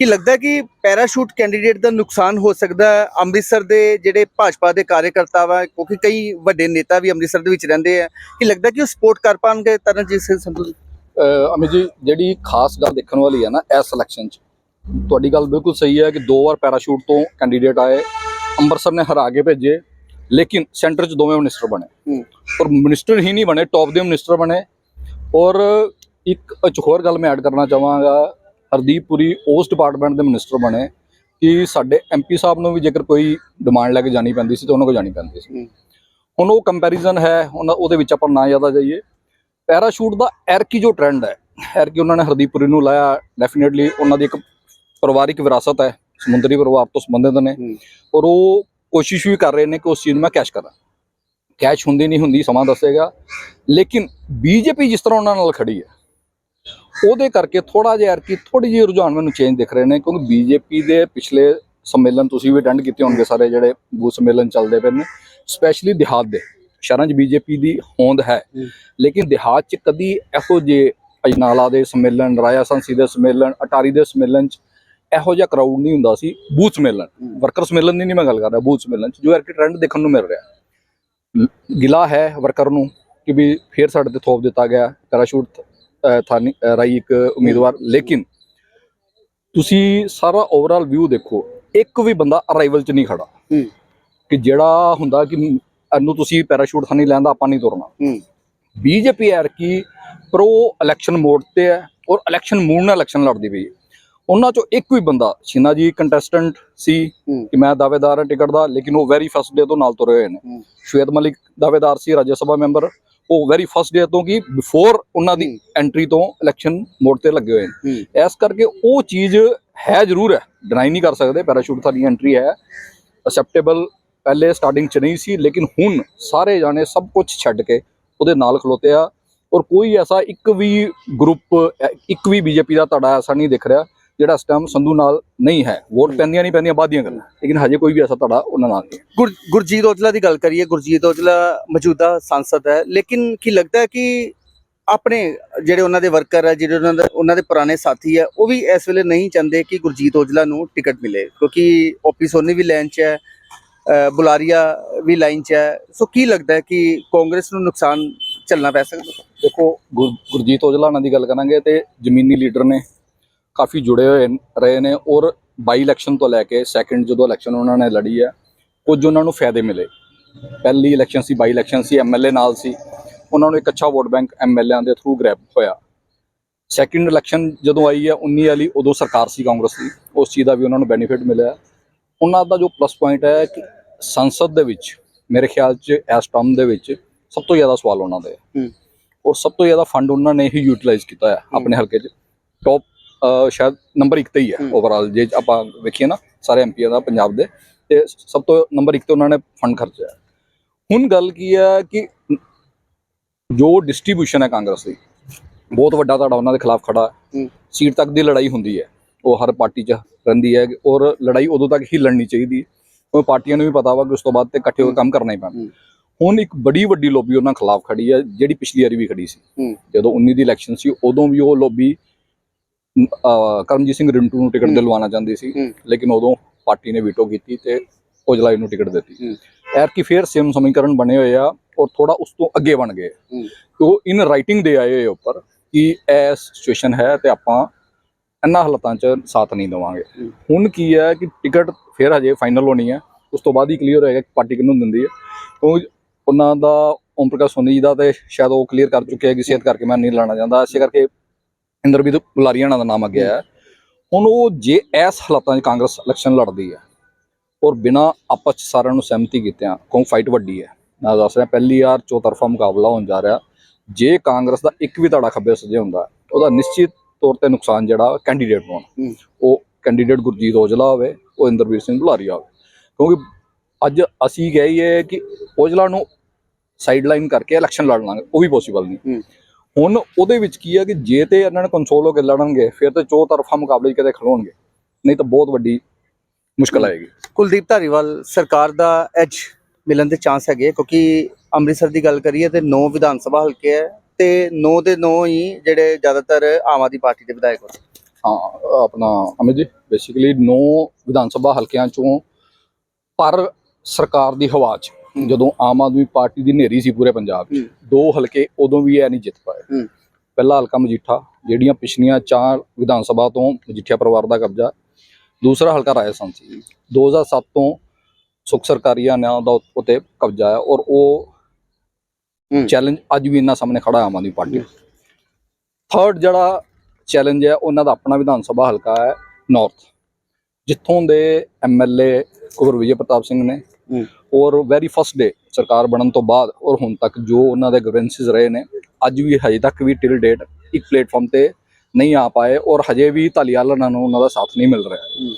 ਕੀ ਲੱਗਦਾ ਕਿ ਪੈਰਾਸ਼ੂਟ ਕੈਂਡੀਡੇਟ ਦਾ ਨੁਕਸਾਨ ਹੋ ਸਕਦਾ ਅੰਮ੍ਰਿਤਸਰ ਦੇ ਜਿਹੜੇ ਭਾਜਪਾ ਦੇ ਕਾਰਜਕਰਤਾ ਵਾ, ਕਿਉਂਕਿ ਕਈ ਵੱਡੇ ਨੇਤਾ ਵੀ ਅੰਮ੍ਰਿਤਸਰ ਦੇ ਵਿੱਚ ਰਹਿੰਦੇ ਆ, ਕੀ ਲੱਗਦਾ ਕਿ ਉਹ ਸਪੋਰਟ ਕਰ ਪਾਣਗੇ ਤਰਨਜੀਤ ਸਿੰਘ ਸੰਧੂ ਅਮਿਤ ਜੀ, ਜਿਹੜੀ ਖਾਸ ਗੱਲ ਦੇਖਣ ਵਾਲੀ ਆ ਨਾ, ਇਸ ਇਲੈਕਸ਼ਨ 'ਚ ਤੁਹਾਡੀ ਗੱਲ ਬਿਲਕੁਲ ਸਹੀ ਹੈ ਕਿ ਦੋ ਵਾਰ ਪੈਰਾਸ਼ੂਟ ਤੋਂ ਕੈਂਡੀਡੇਟ ਆਏ ਅੰਮ੍ਰਿਤਸਰ ਨੇ ਹਰਾ ਕੇ ਭੇਜੇ ਲੇਕਿਨ ਸੈਂਟਰ 'ਚ ਦੋਵੇਂ ਮਿਨਿਸਟਰ ਬਣੇ। ਔਰ ਮਿਨਿਸਟਰ ਹੀ ਨਹੀਂ ਬਣੇ ਟੌਪ ਦੇ ਮਿਨਿਸਟਰ ਬਣੇ ਔਰ ਇੱਕ ਹੋਰ ਗੱਲ ਮੈਂ ਐਡ ਕਰਨਾ ਚਾਹਾਂਗਾ ਹਰਦੀਪ ਪੁਰੀ ਉਸ ਡਿਪਾਰਟਮੈਂਟ ਦੇ ਮਿਨਿਸਟਰ ਬਣੇ ਕਿ ਸਾਡੇ ਐਮਪੀ ਸਾਹਿਬ ਨੂੰ ਵੀ ਜੇਕਰ ਕੋਈ ਡਿਮਾਂਡ ਲੈ ਕੇ ਜਾਣੀ ਪੈਂਦੀ ਸੀ ਤਾਂ ਉਹਨਾਂ ਕੋਲ ਜਾਣੀ ਪੈਂਦੀ ਸੀ। ਹੁਣ ਉਹ ਕੰਪੈਰੀਜ਼ਨ ਹੈ ਉਹਦੇ ਵਿੱਚ ਆਪਾਂ ਨਾ ਜ਼ਿਆਦਾ ਜਾਈਏ ਪੈਰਾਸ਼ੂਟ ਦਾ ਐਰਕੀ ਜੋ ਟ੍ਰੈਂਡ ਹੈ ਐਰਕੀ ਉਹਨਾਂ ਨੇ ਹਰਦੀਪ ਪੁਰੀ ਨੂੰ ਲਾਇਆ ਡੈਫੀਨਿਟਲੀ ਉਹਨਾਂ ਦੀ ਇੱਕ ਪਰਿਵਾਰਿਕ ਵਿਰਾਸਤ ਹੈ ਸਮੁੰਦਰੀ ਪਰਿਵਾਰ ਤੋਂ ਸੰਬੰਧਿਤ ਨੇ। ਔਰ ਉਹ ਕੋਸ਼ਿਸ਼ ਵੀ ਕਰ ਰਹੇ ਨੇ ਕਿ ਉਸ ਚੀਜ਼ ਨੂੰ ਮੈਂ ਕੈਸ਼ ਕਰਾਂ ਕੈਸ਼ ਹੁੰਦੀ ਨਹੀਂ ਹੁੰਦੀ ਸਮਾਂ ਦੱਸੇਗਾ ਲੇਕਿਨ ਬੀਜੇਪੀ ਜਿਸ ਤਰ੍ਹਾਂ ਉਹਨਾਂ ਨਾਲ ਖੜੀ ਹੈ ਉਹਦੇ ਕਰਕੇ ਥੋੜਾ ਜਿਹਾ ਐਰਕੀ ਥੋੜੀ ਜਿਹੀ ਰੁਝਾਨ ਮੈਨੂੰ ਚੇਂਜ ਦਿਖ ਰਹੇ ਨੇ ਕਿਉਂਕਿ ਬੀਜੇਪੀ ਦੇ ਪਿਛਲੇ ਸੰਮੇਲਨ ਤੁਸੀਂ ਵੀ ਅਟੈਂਡ ਕੀਤੇ ਹੋਣਗੇ ਸਾਰੇ ਜਿਹੜੇ ਬੂਥ ਸੰਮੇਲਨ ਚੱਲਦੇ ਪਏ ਨੇ ਸਪੈਸ਼ਲੀ ਦਿਹਾਤ ਦੇ ਸ਼ਹਿਰਾਂ 'ਚ ਬੀਜੇਪੀ ਦੀ ਹੋਂਦ ਹੈ। ਲੇਕਿਨ ਦਿਹਾਤ 'ਚ ਕਦੀ ਇਹੋ ਜਿਹੇ ਅਜਨਾਲਾ ਦੇ ਸੰਮੇਲਨ ਰਾਇਆ ਸੰਸੀ ਦੇ ਸੰਮੇਲਨ ਅਟਾਰੀ ਦੇ ਸੰਮੇਲਨ 'ਚ ਇਹੋ ਜਿਹਾ ਕਰਾਊਡ ਨਹੀਂ ਹੁੰਦਾ ਸੀ ਬੂਥ ਸੰਮੇਲਨ ਹੂੰ। ਵਰਕਰ ਸੰਮੇਲਨ ਦੀ ਨਹੀਂ ਮੈਂ ਗੱਲ ਕਰ ਰਿਹਾ ਬੂਥ ਸੰਮੇਲਨ 'ਚ। ਜੋ ਐਰਕੀ ਟ੍ਰੈਂਡ ਦੇਖਣ ਨੂੰ ਮਿਲ ਰਿਹਾ। ਗਿਲਾ ਹੈ ਵਰਕਰ ਨੂੰ ਕਿ ਵੀ ਫੇਰ ਸਾਡੇ ਤੇ ਥੋਪ ਦਿੱਤਾ ਗਿਆ ਪੈਰਾਸ਼ੂਟ ਥਾਨੀ ਰਾਈ ਇੱਕ ਉਮੀਦਵਾਰ। ਲੇਕਿਨ ਤੁਸੀਂ ਸਾਰਾ ਓਵਰਆਲ ਵਿਊ ਦੇਖੋ ਇੱਕ ਵੀ ਬੰਦਾ ਅਰਾਈਵਲ 'ਚ ਨਹੀਂ ਖੜਾ। ਕਿ ਜਿਹੜਾ ਹੁੰਦਾ ਕਿ ਇਹਨੂੰ ਤੁਸੀਂ ਪੈਰਾਸ਼ੂਟ ਥਾਨੀ ਲੈਂਦਾ ਆਪਾਂ ਨਹੀਂ ਤੁਰਨਾ। ਬੀਜੇਪੀ ਐਰ ਕੀ ਪ੍ਰੋ ਇਲੈਕਸ਼ਨ ਮੋਡ ਤੇ ਹੈ ਔਰ ਇਲੈਕਸ਼ਨ ਮੂਡ ਨਾਲ ਇਲੈਕਸ਼ਨ ਲੜਦੀ ਪਈ ਹੈ। ਉਹਨਾਂ ਚੋਂ ਇੱਕ ਵੀ ਬੰਦਾ ਸ਼ਿਨਾ ਜੀ ਕੰਟੈਸਟੈਂਟ ਸੀ। ਕਿ ਮੈਂ ਦਾਅਵੇਦਾਰ ਹਾਂ ਟਿਕਟ ਦਾ ਲੇਕਿਨ ਉਹ ਵੈਰੀ ਫਸਟ ਡੇ ਤੋਂ ਨਾਲ ਤੁਰੇ ਹੋਏ ਨੇ। ਸ਼ਵੇਤ ਮਲਿਕ ਦਾਅਵੇਦਾਰ ਸੀ ਰਾਜ ਸਭਾ ਮੈਂਬਰ ਉਹ ਵੈਰੀ ਫਸਟ ਡੇ ਤੋਂ ਕਿ ਬਿਫੋਰ ਉਹਨਾਂ ਦੀ। ਐਂਟਰੀ ਤੋਂ ਇਲੈਕਸ਼ਨ ਮੋਡ ਤੇ ਲੱਗੇ ਹੋਏ ਨੇ। ਇਸ ਕਰਕੇ ਉਹ ਚੀਜ਼ ਹੈ ਜ਼ਰੂਰ ਹੈ ਡਿਨਾਈ ਨਹੀਂ ਕਰ ਸਕਦੇ ਪੈਰਾਸ਼ੂਟ ਤੁਹਾਡੀ ਐਂਟਰੀ ਹੈ ਅਸੈਪਟੇਬਲ ਪਹਿਲੇ ਸਟਾਰਟਿੰਗ ਚ ਨਹੀਂ ਸੀ ਲੇਕਿਨ ਹੁਣ ਸਾਰੇ ਜਾਣੇ ਸਭ ਕੁਝ ਛੱਡ ਕੇ ਉਹਦੇ ਨਾਲ ਖਲੋਤੇ ਆ ਔਰ ਕੋਈ ਐਸਾ ਇੱਕ ਵੀ ਗਰੁੱਪ ਇੱਕ ਵੀ ਬੀਜੇਪੀ ਦਾ ਧੜਾ ਐਸਾ ਨਹੀਂ ਦਿਖ ਰਿਹਾ ਜਿਹੜਾ ਇਸ ਟਾਈਮ ਸੰਧੂ ਨਾਲ ਨਹੀਂ ਹੈ। ਵੋਟ ਪੈਂਦੀਆਂ ਨਹੀਂ ਪੈਂਦੀਆਂ ਬਾਅਦ ਦੀਆਂ ਗੱਲਾਂ। ਲੇਕਿਨ ਹਜੇ ਕੋਈ ਵੀ ਐਸਾ ਧੜਾ ਉਹਨਾਂ ਨਾਲ ਨਹੀਂ ਹੈ। ਗੁਰਜੀਤ ਔਜਲਾ ਦੀ ਗੱਲ ਕਰੀਏ ਗੁਰਜੀਤ ਔਜਲਾ ਮੌਜੂਦਾ ਸੰਸਦ ਹੈ। ਲੇਕਿਨ ਕੀ ਲੱਗਦਾ ਹੈ ਕਿ ਆਪਣੇ ਜਿਹੜੇ ਉਹਨਾਂ ਦੇ ਵਰਕਰ ਹੈ ਜਿਹੜੇ ਉਹਨਾਂ ਦੇ ਉਹਨਾਂ ਦੇ ਪੁਰਾਣੇ ਸਾਥੀ ਹੈ ਉਹ ਵੀ ਇਸ ਵੇਲੇ ਨਹੀਂ ਚਾਹੁੰਦੇ ਕਿ ਗੁਰਜੀਤ ਔਜਲਾ ਨੂੰ ਟਿਕਟ ਮਿਲੇ। ਕਿਉਂਕਿ ਓਪੀ ਸੋਨੀ ਵੀ ਲਾਈਨ 'ਚ ਹੈ ਬੁਲਾਰੀਆ ਵੀ ਲਾਈਨ 'ਚ ਹੈ। ਸੋ ਕੀ ਲੱਗਦਾ ਹੈ ਕਿ ਕਾਂਗਰਸ ਨੂੰ ਨੁਕਸਾਨ ਝੱਲਣਾ ਪੈ ਸਕਦਾ? ਦੇਖੋ ਗੁਰ- ਗੁਰਜੀਤ ਔਜਲਾ ਨਾਲ ਦੀ ਗੱਲ ਕਰਾਂਗੇ ਤੇ ਜ਼ਮੀਨੀ ਲੀਡਰ ਨੇ ਕਾਫੀ ਜੁੜੇ ਹੋਏ ਰਹੇ ਨੇ ਔਰ ਬਾਈ ਇਲੈਕਸ਼ਨ ਤੋਂ ਲੈ ਕੇ ਸੈਕੰਡ ਜਦੋਂ ਇਲੈਕਸ਼ਨ ਉਹਨਾਂ ਨੇ ਲੜੀ ਹੈ ਕੁਝ ਉਹਨਾਂ ਨੂੰ ਫਾਇਦੇ ਮਿਲੇ। ਪਹਿਲੀ ਇਲੈਕਸ਼ਨ ਸੀ ਬਾਈ ਇਲੈਕਸ਼ਨ ਸੀ ਐਮਐਲਏ ਨਾਲ ਸੀ। ਉਹਨਾਂ ਨੂੰ ਇੱਕ ਅੱਛਾ ਵੋਟ ਬੈਂਕ ਐਮਐਲਏਆਂ ਦੇ ਥਰੂ ਗ੍ਰੈਬ ਹੋਇਆ। ਸੈਕੰਡ ਇਲੈਕਸ਼ਨ ਜਦੋਂ ਆਈ ਹੈ 19 ਵਾਲੀ ਉਦੋਂ ਸਰਕਾਰ ਸੀ ਕਾਂਗਰਸ ਦੀ। ਉਸ ਚੀਜ਼ ਦਾ ਵੀ ਉਹਨਾਂ ਨੂੰ ਬੈਨੀਫਿਟ ਮਿਲਿਆ। ਉਹਨਾਂ ਦਾ ਜੋ ਪਲੱਸ ਪੁਆਇੰਟ ਹੈ ਕਿ ਸੰਸਦ ਦੇ ਵਿੱਚ ਮੇਰੇ ਖਿਆਲ 'ਚ ਇਸ ਟਰਮ ਦੇ ਵਿੱਚ ਸਭ ਤੋਂ ਜ਼ਿਆਦਾ ਸਵਾਲ ਉਹਨਾਂ ਦੇ। ਔਰ ਸਭ ਤੋਂ ਜ਼ਿਆਦਾ ਫੰਡ ਉਹਨਾਂ ਨੇ ਹੀ ਯੂਟਿਲਾਈਜ਼ ਕੀਤਾ ਹੈ। ਆਪਣੇ ਹਲਕੇ 'ਚ। ਟੌਪ ਸ਼ਾਇਦ ਨੰਬਰ 1 ਤੇ ਹੀ ਹੈ। ਓਵਰਆਲ ਜੇ ਆਪਾਂ ਵੇਖੀਏ ਨਾ ਸਾਰੇ ਐਮਪੀਆਂ ਦਾ ਪੰਜਾਬ ਦੇ ਤੇ ਸਭ ਤੋਂ ਨੰਬਰ 1 ਤੇ ਉਹਨਾਂ ਨੇ ਫੰਡ ਖਰਚਿਆ। ਹੁਣ ਗੱਲ ਕੀ ਹੈ ਕਿ ਜੋ ਡਿਸਟ੍ਰੀਬਿਊਸ਼ਨ ਹੈ ਕਾਂਗਰਸ ਦੀ ਬਹੁਤ ਵੱਡਾ ਧੜਾ ਉਹਨਾਂ ਦੇ ਖਿਲਾਫ ਖੜਾ। ਸੀਟ ਤੱਕ ਦੀ ਲੜਾਈ ਹੁੰਦੀ ਹੈ ਉਹ ਹਰ ਪਾਰਟੀ 'ਚ ਰਹਿੰਦੀ ਹੈ ਔਰ ਲੜਾਈ ਉਦੋਂ ਤੱਕ ਹੀ ਲੜਨੀ ਚਾਹੀਦੀ ਹੈ ਉਹ ਪਾਰਟੀਆਂ ਨੂੰ ਵੀ ਪਤਾ ਵਾ ਕਿ ਉਸ ਤੋਂ ਬਾਅਦ ਤੇ ਇਕੱਠੇ ਹੋ ਕੇ ਕੰਮ ਕਰਨਾ ਹੀ ਪੈਣਾ। ਹੁਣ ਇੱਕ ਬੜੀ ਵੱਡੀ ਲੋਬੀ ਉਹਨਾਂ ਖਿਲਾਫ ਖੜੀ ਹੈ ਜਿਹੜੀ ਪਿਛਲੀ ਵਾਰੀ ਵੀ ਖੜੀ ਸੀ। ਜਦੋਂ 19 ਦੀ ਇਲੈਕਸ਼ਨ ਸੀ ਉਦੋਂ ਵੀ ਉਹ ਲੋਬੀ ਕਰਮਜੀਤ ਸਿੰਘ ਰਿੰਟੂ ਨੂੰ ਟਿਕਟ। ਦਿਲਵਾਉਣਾ ਚਾਹੁੰਦੀ ਸੀ। ਲੇਕਿਨ ਉਦੋਂ ਪਾਰਟੀ ਨੇ ਵੀਟੋ ਕੀਤੀ ਤੇ ਔਜਲਾ ਨੂੰ ਟਿਕਟ ਦਿੱਤੀ। ਐਰ ਕੀ ਫੇਰ ਸੇਮ ਸਮੀਕਰਨ ਬਣੇ ਹੋਏ ਆ ਔਰ ਥੋੜਾ ਉਸ ਤੋਂ ਅੱਗੇ ਬਣ ਗਏ ਉਹ ਇਨ ਰਾਈਟਿੰਗ ਦੇ ਆਏ ਹੋਏ ਉੱਪਰ ਕਿ ਇਹ ਸਿਚੁਏਸ਼ਨ ਹੈ ਤੇ ਆਪਾਂ ਇਹਨਾਂ ਹਾਲਾਤਾਂ 'ਚ ਸਾਥ ਨਹੀਂ ਦੇਵਾਂਗੇ। ਹੁਣ ਕੀ ਹੈ ਕਿ ਟਿਕਟ ਫਿਰ ਹਜੇ ਫਾਈਨਲ ਹੋਣੀ ਹੈ ਉਸ ਤੋਂ ਬਾਅਦ ਹੀ ਕਲੀਅਰ ਹੋਏਗਾ ਕਿ ਪਾਰਟੀ ਕਿਹਨੂੰ ਦਿੰਦੀ ਹੈ ਉਹ ਉਹਨਾਂ ਦਾ ਓਮ ਪ੍ਰਕਾਸ਼ ਸੋਨੀ ਜੀ ਦਾ ਤੇ ਸ਼ਾਇਦ ਉਹ ਕਲੀਅਰ ਕਰ ਚੁੱਕੇ ਹੈ ਕਿ ਸਿਹਤ ਕਰਕੇ ਮੈਂ ਨਹੀਂ ਲਾਣਾ ਚਾਹੁੰਦਾ ਇਸੇ ਕਰਕੇ ਇੰਦਰਬੀਤ ਬੁਲਾਰੀਆਣਾ ਦਾ ਨਾਮ ਅੱਗੇ ਆਇਆ। ਹੁਣ ਉਹ ਜੇ ਇਸ ਹਾਲਾਤਾਂ 'ਚ ਕਾਂਗਰਸ ਇਲੈਕਸ਼ਨ ਲੜਦੀ ਹੈ ਔਰ ਬਿਨਾ ਆਪਸ 'ਚ ਸਾਰਿਆਂ ਨੂੰ ਸਹਿਮਤੀ ਕੀਤਿਆਂ ਕਿਉਂ ਫਾਈਟ ਵੱਡੀ ਹੈ? ਮੈਂ ਦੱਸ ਰਿਹਾ, ਪਹਿਲੀ ਵਾਰ ਚੌਤਰਫਾ ਮੁਕਾਬਲਾ ਹੋਣ ਜਾ ਰਿਹਾ। ਜੇ ਕਾਂਗਰਸ ਦਾ ਇੱਕ ਵੀ ਧੜਾ ਖੱਬੇ ਸੱਜੇ ਹੁੰਦਾ, ਉਹਦਾ ਨਿਸ਼ਚਿਤ ਤੌਰ ਤੇ ਨੁਕਸਾਨ ਜਿਹੜਾ ਕੈਂਡੀਡੇਟ ਨੂੰ ਉਹ ਕੈਂਡੀਡੇਟ ਗੁਰਜੀਤ ਔਜਲਾ ਹੋਵੇ, ਉਹ ਇੰਦਰਵੀਰ ਸਿੰਘ ਬੁਲਾਰੀਆ ਹੋਵੇ। ਕਿਉਂਕਿ ਅੱਜ ਅਸੀਂ ਕਹੀਏ ਕਿ ਔਜਲਾ ਨੂੰ ਸਾਈਡਲਾਈਨ ਕਰਕੇ ਇਲੈਕਸ਼ਨ ਲੜ ਲਾਂਗੇ ਉਹ ਵੀ ਪੋਸੀਬਲ ਨਹੀਂ। ਹੁਣ ਉਹਦੇ ਵਿੱਚ ਕੀ ਹੈ ਕਿ ਜੇ ਤੇ ਇਹਨਾਂ ਨੇ ਕੰਸੋਲ ਹੋ ਕੇ ਲੜਨਗੇ ਫਿਰ ਤੇ ਚੌ ਤਰਫਾ ਮੁਕਾਬਲੇ ਕਿਤੇ ਖਲੋਣਗੇ। ਨਹੀਂ ਤਾਂ ਬਹੁਤ ਵੱਡੀ ਮੁਸ਼ਕਲ ਆਏਗੀ। ਕੁਲਦੀਪ ਧਾਰੀਵਾਲ ਸਰਕਾਰ ਦਾ ਐਜ ਮਿਲਣ ਦੇ ਚਾਂਸ ਹੈਗੇ ਕਿਉਂਕਿ ਅੰਮ੍ਰਿਤਸਰ ਦੀ ਗੱਲ ਕਰੀਏ ਤੇ 9 ਵਿਧਾਨ ਸਭਾ ਹਲਕੇ ਹੈ ਤੇ 9 ਦੇ 9 ਹੀ ਜਿਹੜੇ ਜ਼ਿਆਦਾਤਰ ਆਮ ਆਦਮੀ ਪਾਰਟੀ ਦੇ ਵਿਧਾਇਕ ਹਾਂ ਆਪਣਾ ਅਮਿਤ ਜੀ ਬੇਸਿਕਲੀ 9 ਵਿਧਾਨ ਸਭਾ ਹਲਕਿਆਂ ਚੋਂ ਪਰ ਸਰਕਾਰ ਦੀ ਹਵਾ 'ਚ। ਜਦੋਂ ਆਮ ਆਦਮੀ ਪਾਰਟੀ ਦੀ ਨੇਰੀ ਸੀ ਪੂਰੇ ਪੰਜਾਬ 'ਚ। ਦੋ ਹਲਕੇ ਉਦੋਂ ਵੀ ਇਹ ਨਹੀਂ ਜਿੱਤ ਪਾਏ। ਪਹਿਲਾ ਹਲਕਾ ਮਜੀਠਾ ਜਿਹੜੀਆਂ ਪਿਛਲੀਆਂ ਚਾਰ ਵਿਧਾਨ ਸਭਾ ਤੋਂ ਮਜੀਠੀਆ ਪਰਿਵਾਰ ਦਾ ਕਬਜ਼ਾ ਦੂਸਰਾ ਹਲਕਾ ਰਾਜਸਥਾਨ ਸੀ 2007 ਤੋਂ ਸੁਖ ਸਰਕਾਰੀਆ ਨਾਂ ਦਾ ਉਤੇ ਕਬਜ਼ਾ ਹੈ ਔਰ ਉਹ। ਚੈਲੰਜ ਅੱਜ ਵੀ ਇਹਨਾਂ ਸਾਹਮਣੇ ਖੜਾ ਆਮ ਆਦਮੀ ਪਾਰਟੀ। ਥਰਡ ਜਿਹੜਾ ਚੈਲੰਜ ਹੈ ਉਹਨਾਂ ਦਾ ਆਪਣਾ ਵਿਧਾਨ ਸਭਾ ਹਲਕਾ ਹੈ ਨਾਰਥ ਜਿੱਥੋਂ ਦੇ ਐਮਐਲਏ ਕੁਵਰ ਵਿਜੇ ਪ੍ਰਤਾਪ ਸਿੰਘ ਨੇ। ਔਰ ਵੈਰੀ ਫਸਟ ਡੇ ਸਰਕਾਰ ਬਣਨ ਤੋਂ ਬਾਅਦ ਔਰ ਹੁਣ ਤੱਕ ਜੋ ਉਹਨਾਂ ਦੇ ਗਵਰਨੈਂਸਿਸ ਰਹੇ ਨੇ ਅੱਜ ਵੀ ਹਜੇ ਤੱਕ ਵੀ ਟਿਲ ਡੇਟ ਇੱਕ ਪਲੇਟਫਾਰਮ ਤੇ ਨਹੀਂ ਆ ਪਾਏ ਔਰ ਹਜੇ ਵੀ ਧਾਲੀਵਾਲ ਨੂੰ ਉਹਨਾਂ ਦਾ ਸਾਥ ਨਹੀਂ ਮਿਲ ਰਿਹਾ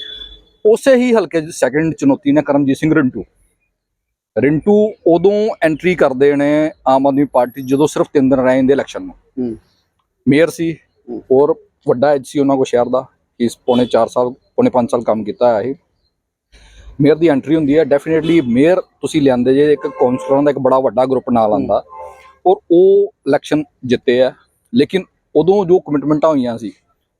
ਉਸੇ ਹੀ ਹਲਕੇ ਦੀ ਸੈਕੰਡ ਚੁਣੌਤੀ ਨੇ ਕਰਮਜੀਤ ਸਿੰਘ ਰਿੰਟੂ ਰਿੰਟੂ ਉਦੋਂ ਐਂਟਰੀ ਕਰਦੇ ਨੇ ਆਮ ਆਦਮੀ ਪਾਰਟੀ ਜਦੋਂ ਸਿਰਫ ਤਿੰਨ ਦਿਨ ਰਹੇ ਦੇ ਇਲੈਕਸ਼ਨ ਨੂੰ। ਮੇਅਰ ਸੀ। ਔਰ ਵੱਡਾ ਐਜ ਸੀ ਉਹਨਾਂ ਕੋ ਸ਼ਹਿਰ ਦਾ ਇਸ ਪੌਣੇ 4 ਸਾਲ ਪੌਣੇ 5 ਸਾਲ ਕੰਮ ਕੀਤਾ ਹੈ ਇਹ। ਮੇਅਰ ਦੀ ਐਂਟਰੀ ਹੁੰਦੀ ਹੈ। ਡੈਫੀਨਿਟਲੀ ਮੇਅਰ ਤੁਸੀਂ ਲਿਆਂਦੇ ਜੇ ਇੱਕ ਕਾਉਂਸਲਰਾਂ ਦਾ ਇੱਕ ਬੜਾ ਵੱਡਾ ਗਰੁੱਪ ਨਾਲ ਆਂਦਾ। ਔਰ ਉਹ ਇਲੈਕਸ਼ਨ ਜਿੱਤੇ ਆ। ਲੇਕਿਨ ਉਦੋਂ ਜੋ ਕਮਿਟਮੈਂਟਾਂ ਹੋਈਆਂ ਸੀ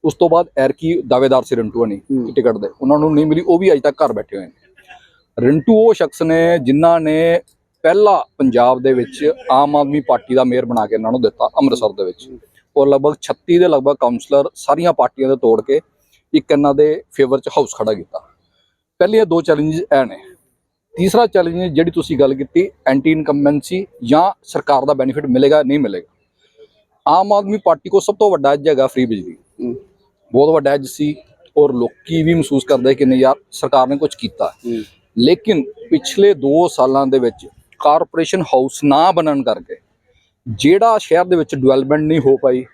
ਉਸ ਤੋਂ ਬਾਅਦ ਐਰਕੀ ਦਾਅਵੇਦਾਰ ਸੀ ਰਿੰਟੂ ਹੂੰ। ਟਿਕਟ ਦੇ। ਉਹਨਾਂ ਨੂੰ ਨਹੀਂ ਮਿਲੀ ਉਹ ਵੀ ਅਜੇ ਤੱਕ ਘਰ ਬੈਠੇ ਹੋਏ ਨੇ। ਰਿੰਟੂ ਉਹ ਸ਼ਖਸ ਨੇ ਜਿਨ੍ਹਾਂ ਨੇ ਪਹਿਲਾ ਪੰਜਾਬ ਦੇ ਵਿੱਚ ਆਮ ਆਦਮੀ ਪਾਰਟੀ ਦਾ ਮੇਅਰ ਬਣਾ ਕੇ ਇਹਨਾਂ ਨੂੰ ਦਿੱਤਾ ਅੰਮ੍ਰਿਤਸਰ ਦੇ ਵਿੱਚ। ਔਰ ਲਗਭਗ 36 ਦੇ ਲਗਭਗ ਕਾਉਂਸਲਰ ਸਾਰੀਆਂ ਪਾਰਟੀਆਂ ਦੇ ਤੋੜ ਕੇ ਇੱਕ ਇਹਨਾਂ ਦੇ ਫੇਵਰ 'ਚ ਹਾਊਸ ਖੜਾ ਕੀਤਾ। ਪਹਿਲੇ ਇਹ ਦੋ ਚੈਲੰਜਸ ਇਹ ਨੇ। ਤੀਸਰਾ ਚੈਲੰਜ ਜਿਹੜੀ ਤੁਸੀਂ ਗੱਲ ਕੀਤੀ ਐਂਟੀ ਇਨਕੰਬੈਂਸੀ ਜਾਂ ਸਰਕਾਰ ਦਾ ਬੈਨੀਫਿਟ ਮਿਲੇਗਾ ਨਹੀਂ ਮਿਲੇਗਾ। ਆਮ ਆਦਮੀ ਪਾਰਟੀ ਕੋ ਸਭ ਤੋਂ ਵੱਡਾ ਐਜ ਹੈਗਾ ਫ੍ਰੀ ਬਿਜਲੀ। ਬਹੁਤ ਵੱਡਾ ਐਜ ਸੀ ਔਰ ਲੋਕੀ ਵੀ ਮਹਿਸੂਸ ਕਰਦੇ ਕਿ ਨਹੀਂ ਯਾਰ ਸਰਕਾਰ ਨੇ ਕੁਝ ਕੀਤਾ। ਲੇਕਿਨ ਪਿਛਲੇ 2 ਸਾਲਾਂ ਦੇ ਵਿੱਚ ਕਾਰਪੋਰੇਸ਼ਨ ਹਾਊਸ ਨਾ ਬਣਨ ਕਰਕੇ ਜਿਹੜਾ ਸ਼ਹਿਰ ਦੇ ਵਿੱਚ ਡਿਵੈਲਪਮੈਂਟ ਨਹੀਂ ਹੋ ਪਾਈ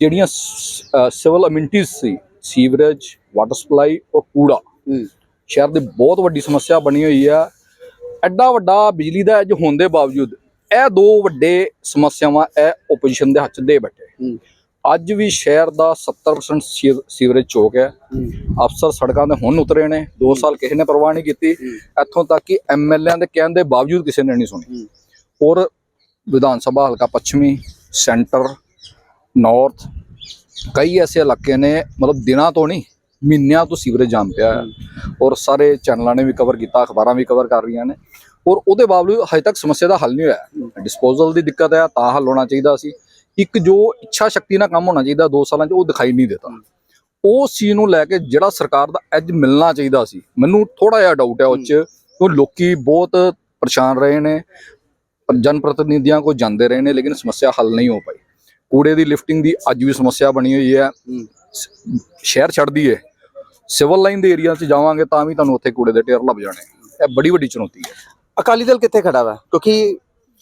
ਜਿਹੜੀਆਂ ਸਿਵਲ ਅਮਿਨਿਟੀਜ਼ ਸੀ ਸੀਵਰੇਜ ਵਾਟਰ ਸਪਲਾਈ ਔਰ ਕੂੜਾ। ਸ਼ਹਿਰ ਦੀ ਬਹੁਤ ਵੱਡੀ ਸਮੱਸਿਆ ਬਣੀ ਹੋਈ ਆ। ਐਡਾ ਵੱਡਾ ਬਿਜਲੀ ਦਾ ਐਜ ਹੋਣ ਦੇ ਬਾਵਜੂਦ ਇਹ ਦੋ ਵੱਡੇ ਸਮੱਸਿਆਵਾਂ ਇਹ ਆਪੋਜੀਸ਼ਨ ਦੇ ਹੱਥ ਦੇ ਬੈਠੇ। ਅੱਜ ਵੀ ਸ਼ਹਿਰ ਦਾ 70% ਸੀਵ- ਸੀਵਰੇਜ ਚੋਕ ਹੈ। ਅਫਸਰ ਸੜਕਾਂ ਤੇ ਹੁਣ ਉਤਰੇ ਨੇ। 2 ਸਾਲ ਕਿਸੇ ਨੇ ਪਰਵਾਹ ਨਹੀਂ ਕੀਤੀ। ਇੱਥੋਂ ਤੱਕ ਕਿ ਐਮਐਲਏਆਂ ਦੇ ਕਹਿਣ ਦੇ ਬਾਵਜੂਦ ਕਿਸੇ ਨੇ ਨਹੀਂ ਸੁਣੀ। ਔਰ ਵਿਧਾਨ ਸਭਾ ਹਲਕਾ ਪੱਛਮੀ ਸੈਂਟਰ ਨਾਰਥ ਕਈ ਐਸੇ ਇਲਾਕੇ ਨੇ ਮਤਲਬ ਦਿਨਾਂ ਤੋਂ ਨਹੀਂ ਮਹੀਨਿਆਂ ਤੋਂ ਸੀਵਰੇਜ ਜਾਮ ਪਿਆ ਹੈ। ਔਰ ਸਾਰੇ ਚੈਨਲਾਂ ਨੇ ਵੀ ਕਵਰ ਕੀਤਾ ਅਖਬਾਰਾਂ ਵੀ ਕਵਰ ਕਰ ਰਹੀਆਂ ਨੇ। ਔਰ ਉਹਦੇ ਬਾਵਜੂਦ ਹਜੇ ਤੱਕ ਸਮੱਸਿਆ ਦਾ ਹੱਲ ਨਹੀਂ ਹੋਇਆ। ਡਿਸਪੋਜ਼ਲ ਦੀ ਦਿੱਕਤ ਹੈ ਤਾਂ ਹੱਲ ਹੋਣਾ ਚਾਹੀਦਾ ਸੀ। ਇੱਕ ਜੋ ਇੱਛਾ ਸ਼ਕਤੀ ਨਾਲ ਕੰਮ ਹੋਣਾ ਚਾਹੀਦਾ 2 ਸਾਲਾਂ 'ਚ ਉਹ ਦਿਖਾਈ ਨਹੀਂ ਦਿੱਤਾ। ਉਸ ਚੀਜ਼ ਨੂੰ ਲੈ ਕੇ ਜਿਹੜਾ ਸਰਕਾਰ ਦਾ ਐਜ ਮਿਲਣਾ ਚਾਹੀਦਾ ਸੀ ਮੈਨੂੰ ਥੋੜਾ ਜਿਹਾ ਡਾਊਟ ਹੈ ਉਹ 'ਚ ਕਿ ਲੋਕੀ ਬਹੁਤ ਪਰੇਸ਼ਾਨ ਰਹੇ ਨੇ। ਜਨ ਪ੍ਰਤੀਨਿਧੀਆਂ ਕੋ ਜਾਂਦੇ ਰਹੇ ਨੇ ਲੇਕਿਨ ਸਮੱਸਿਆ ਹੱਲ ਨਹੀਂ ਹੋ ਪਾਈ। ਕੂੜੇ ਦੀ ਲਿਫਟਿੰਗ ਦੀ ਅੱਜ ਵੀ ਸਮੱਸਿਆ ਬਣੀ ਹੋਈ ਹੈ। ਸ਼ਹਿਰ ਛੱਡਦੀ ਹੈ ਸਿਵਲ ਲਾਈਨ ਦੇ ਏਰੀਆ 'ਚ ਜਾਵਾਂਗੇ ਤਾਂ ਵੀ ਤੁਹਾਨੂੰ ਉੱਥੇ ਕੂੜੇ ਦੇ ਢੇਰ ਲੱਭ ਜਾਣੇ। ਇਹ ਬੜੀ ਵੱਡੀ ਚੁਣੌਤੀ ਹੈ। ਅਕਾਲੀ ਦਲ ਕਿੱਥੇ ਖੜਾ ਵਾ? ਕਿਉਂਕਿ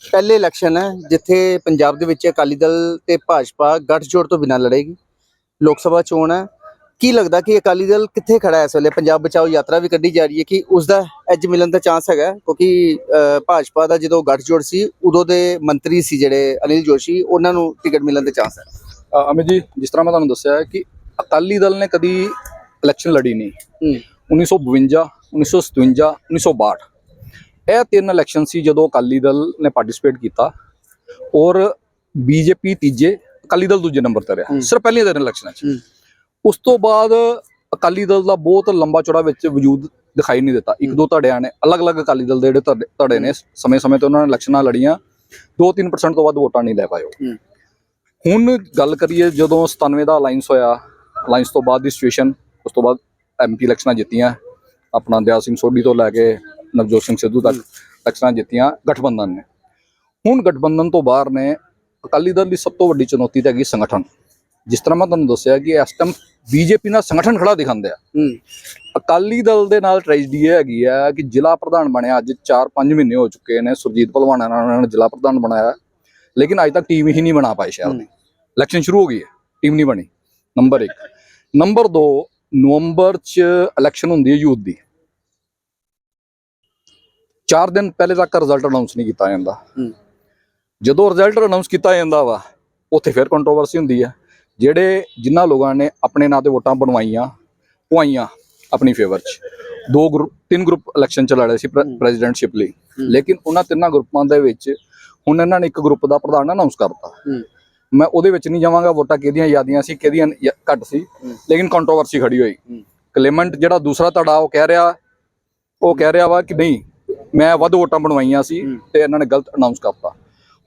ਪਹਿਲੇ ਇਲੈਕਸ਼ਨ ਹੈ ਜਿੱਥੇ ਪੰਜਾਬ ਦੇ ਵਿੱਚ ਅਕਾਲੀ ਦਲ ਤੇ ਭਾਜਪਾ ਗੱਠਜੋੜ ਤੋਂ ਬਿਨਾਂ ਲੜੇਗੀ। ਲੋਕ ਸਭਾ ਚੋਣ ਹੈ ਕੀ ਲੱਗਦਾ ਕਿ ਅਕਾਲੀ ਦਲ ਕਿੱਥੇ ਖੜਾ ਹੈ ਇਸ ਵੇਲੇ? ਪੰਜਾਬ ਬਚਾਓ ਯਾਤਰਾ ਵੀ ਕੱਢੀ ਜਾ ਰਹੀ ਹੈ ਕਿ ਉਸ ਦਾ ਐਜ ਮਿਲਣ ਦਾ ਚਾਂਸ ਹੈਗਾ? ਕਿਉਂਕਿ ਭਾਜਪਾ ਦਾ ਜਦੋਂ ਗੱਠਜੋੜ ਸੀ ਉਦੋਂ ਦੇ ਮੰਤਰੀ ਸੀ ਜਿਹੜੇ ਅਨਿਲ ਜੋਸ਼ੀ ਉਹਨਾਂ ਨੂੰ ਟਿਕਟ ਮਿਲਣ ਦੇ ਚਾਂਸ ਹੈ। ਅਮਿਤ ਜੀ ਜਿਸ ਤਰ੍ਹਾਂ ਮੈਂ ਤੁਹਾਨੂੰ ਦੱਸਿਆ ਹੈ ਕਿ ਅਕਾਲੀ ਦਲ ਨੇ ਕਦੀ ਇਲੈਕਸ਼ਨ ਲੜੀ ਨਹੀਂ। ਹੂੰ। 1952 1957 1962 ਇਹ ਤਿੰਨ ਇਲੈਕਸ਼ਨ ਸੀ ਜਦੋਂ ਅਕਾਲੀ ਦਲ ਨੇ ਪਾਰਟਿਸਿਪੇਟ ਕੀਤਾ ਔਰ ਬੀਜੇਪੀ ਤੀਜੇ ਅਕਾਲੀ ਦਲ ਦੂਜੇ ਨੰਬਰ ਤੇ ਰਿਹਾ। ਸਿਰਫ ਪਹਿਲੀਆਂ ਤਿੰਨ ਇਲੈਕਸ਼ਨਾਂ 'ਚ। ਉਸ ਤੋਂ ਬਾਅਦ ਅਕਾਲੀ ਦਲ ਦਾ ਬਹੁਤ ਲੰਬਾ ਚੌੜਾ ਵਿੱਚ ਵਜੂਦ ਦਿਖਾਈ ਨਹੀਂ ਦਿੱਤਾ। ਇੱਕ। ਦੋ ਧੜਿਆਂ ਨੇ ਅਲੱਗ-ਅਲੱਗ ਅਕਾਲੀ ਦਲ ਦੇ ਜਿਹੜੇ ਧੜੇ- ਨੇ ਸਮੇਂ-ਸਮੇਂ ਤੇ ਉਹਨਾਂ ਨੇ ਇਲੈਕਸ਼ਨਾਂ ਲੜੀਆਂ 2-3% ਤੋਂ ਵੱਧ ਵੋਟਾਂ ਨਹੀਂ ਲੈ ਪਾਏ ਹੂੰ। ਹੁਣ ਗੱਲ ਕਰੀਏ ਜਦੋਂ 97 ਦਾ ਅਲਾਈਅੰਸ ਹੋਇਆ ਅਲਾਈਅੰਸ ਤੋਂ ਬਾਅਦ ਦੀ ਸਿਚੁਏਸ਼ਨ ਉਸ ਤੋਂ ਬਾਅਦ ਐਮਪੀ ਇਲੈਕਸ਼ਨਾਂ ਜਿੱਤੀਆਂ ਆਪਣਾ ਦਿਆ ਸਿੰਘ ਸੋਢੀ ਤੋਂ ਲੈ ਕੇ ਨਵਜੋਤ ਸਿੰਘ ਸਿੱਧੂ ਤੱਕ ਇਲੈਕਸ਼ਨਾਂ ਜਿੱਤੀਆਂ ਗਠਬੰਧਨ ਨੇ। ਹੁਣ ਗਠਬੰਧਨ ਤੋਂ ਬਾਹਰ ਨੇ ਅਕਾਲੀ ਦਲ ਦੀ ਸਭ ਤੋਂ ਵੱਡੀ ਚੁਣੌਤੀ ਤਾਂ ਹੈਗੀ ਸੰਗਠਨ। ਜਿਸ ਤਰ੍ਹਾਂ ਮੈਂ ਤੁਹਾਨੂੰ ਦੱਸਿਆ ਕਿ ਇਸ ਟਾਈਮ ਬੀਜੇਪੀ ਨਾਲ ਸੰਗਠਨ ਖੜਾ ਦਿਖਾਉਂਦੇ ਆ। ਅਕਾਲੀ ਦਲ ਦੇ ਨਾਲ ਟ੍ਰੈਜਡੀ ਇਹ ਹੈਗੀ ਆ ਕਿ ਜ਼ਿਲ੍ਹਾ ਪ੍ਰਧਾਨ ਬਣਿਆ ਅੱਜ 4-5 ਮਹੀਨੇ ਹੋ ਚੁੱਕੇ ਨੇ ਸੁਰਜੀਤ ਭਲਵਾਨਾ ਨਾਲ ਉਹਨਾਂ ਨੇ ਜ਼ਿਲ੍ਹਾ ਪ੍ਰਧਾਨ ਬਣਾਇਆ। ਲੇਕਿਨ ਅੱਜ ਤੱਕ ਟੀਮ ਹੀ ਨਹੀਂ ਬਣਾ ਪਾਏ ਸ਼ਹਿਰ ਦੀ ਇਲੈਕਸ਼ਨ ਸ਼ੁਰੂ ਹੋ ਗਈ ਹੈ ਟੀਮ ਨਹੀਂ ਬਣੀ। ਨੰਬਰ 1 ਨੰਬਰ 2 ਨਵੰਬਰ ਚ ਇਲੈਕਸ਼ਨ ਹੁੰਦੀ ਹੈ ਯੂਥ ਦੀ। 4 ਦਿਨ ਪਹਿਲੇ ਤੱਕ ਰਿਜ਼ਲਟ ਅਨਾਉਂਸ ਨਹੀਂ ਕੀਤਾ ਜਾਂਦਾ। ਜਦੋਂ ਰਿਜ਼ਲਟ ਅਨਾਉਂਸ ਕੀਤਾ ਜਾਂਦਾ ਵਾ ਉੱਥੇ ਫਿਰ ਕੰਟਰੋਵਰਸੀ ਹੁੰਦੀ ਹੈ। ਜਿਹੜੇ ਜਿਨ੍ਹਾਂ ਲੋਕਾਂ ਨੇ ਆਪਣੇ ਨਾਂ ਤੇ ਵੋਟਾਂ ਬਣਵਾਈਆਂ ਪਵਾਈਆਂ ਆਪਣੀ ਫੇਵਰ ਚ ਦੋ ਗਰੁੱਪ ਤਿੰਨ ਗਰੁੱਪ ਇਲੈਕਸ਼ਨ ਚ ਲੜੇ ਸੀ ਪ੍ਰੈਜ਼ੀਡੈਂਟਸ਼ਿਪ ਲਈ। ਲੇਕਿਨ ਉਹਨਾਂ ਤਿੰਨਾਂ ਗਰੁੱਪਾਂ ਦੇ ਵਿੱਚ ਹੁਣ ਇਹਨਾਂ ਨੇ ਇੱਕ ਗਰੁੱਪ ਦਾ ਪ੍ਰਧਾਨ ਅਨਾਉਂਸ ਕਰਤਾ। ਮੈਂ ਉਹਦੇ ਵਿੱਚ ਨਹੀਂ ਜਾਵਾਂਗਾ ਵੋਟਾਂ ਕਿਹਦੀਆਂ ਯਾਦੀਆਂ ਸੀ ਕਿਹਦੀਆਂ ਘੱਟ ਸੀ। ਲੇਕਿਨ ਕੰਟਰੋਵਰਸੀ ਖੜੀ ਹੋਈ। ਕਲੇਮੈਂਟ ਜਿਹੜਾ ਦੂਸਰਾ ਧੜਾ ਉਹ ਕਹਿ ਰਿਹਾ ਉਹ ਕਹਿ ਰਿਹਾ ਵਾ ਕਿ ਨਹੀਂ ਮੈਂ ਵੱਧ ਵੋਟਾਂ ਬਣਵਾਈਆਂ ਸੀ। ਤੇ ਇਹਨਾਂ ਨੇ ਗਲਤ ਅਨਾਉਂਸ ਕਰਤਾ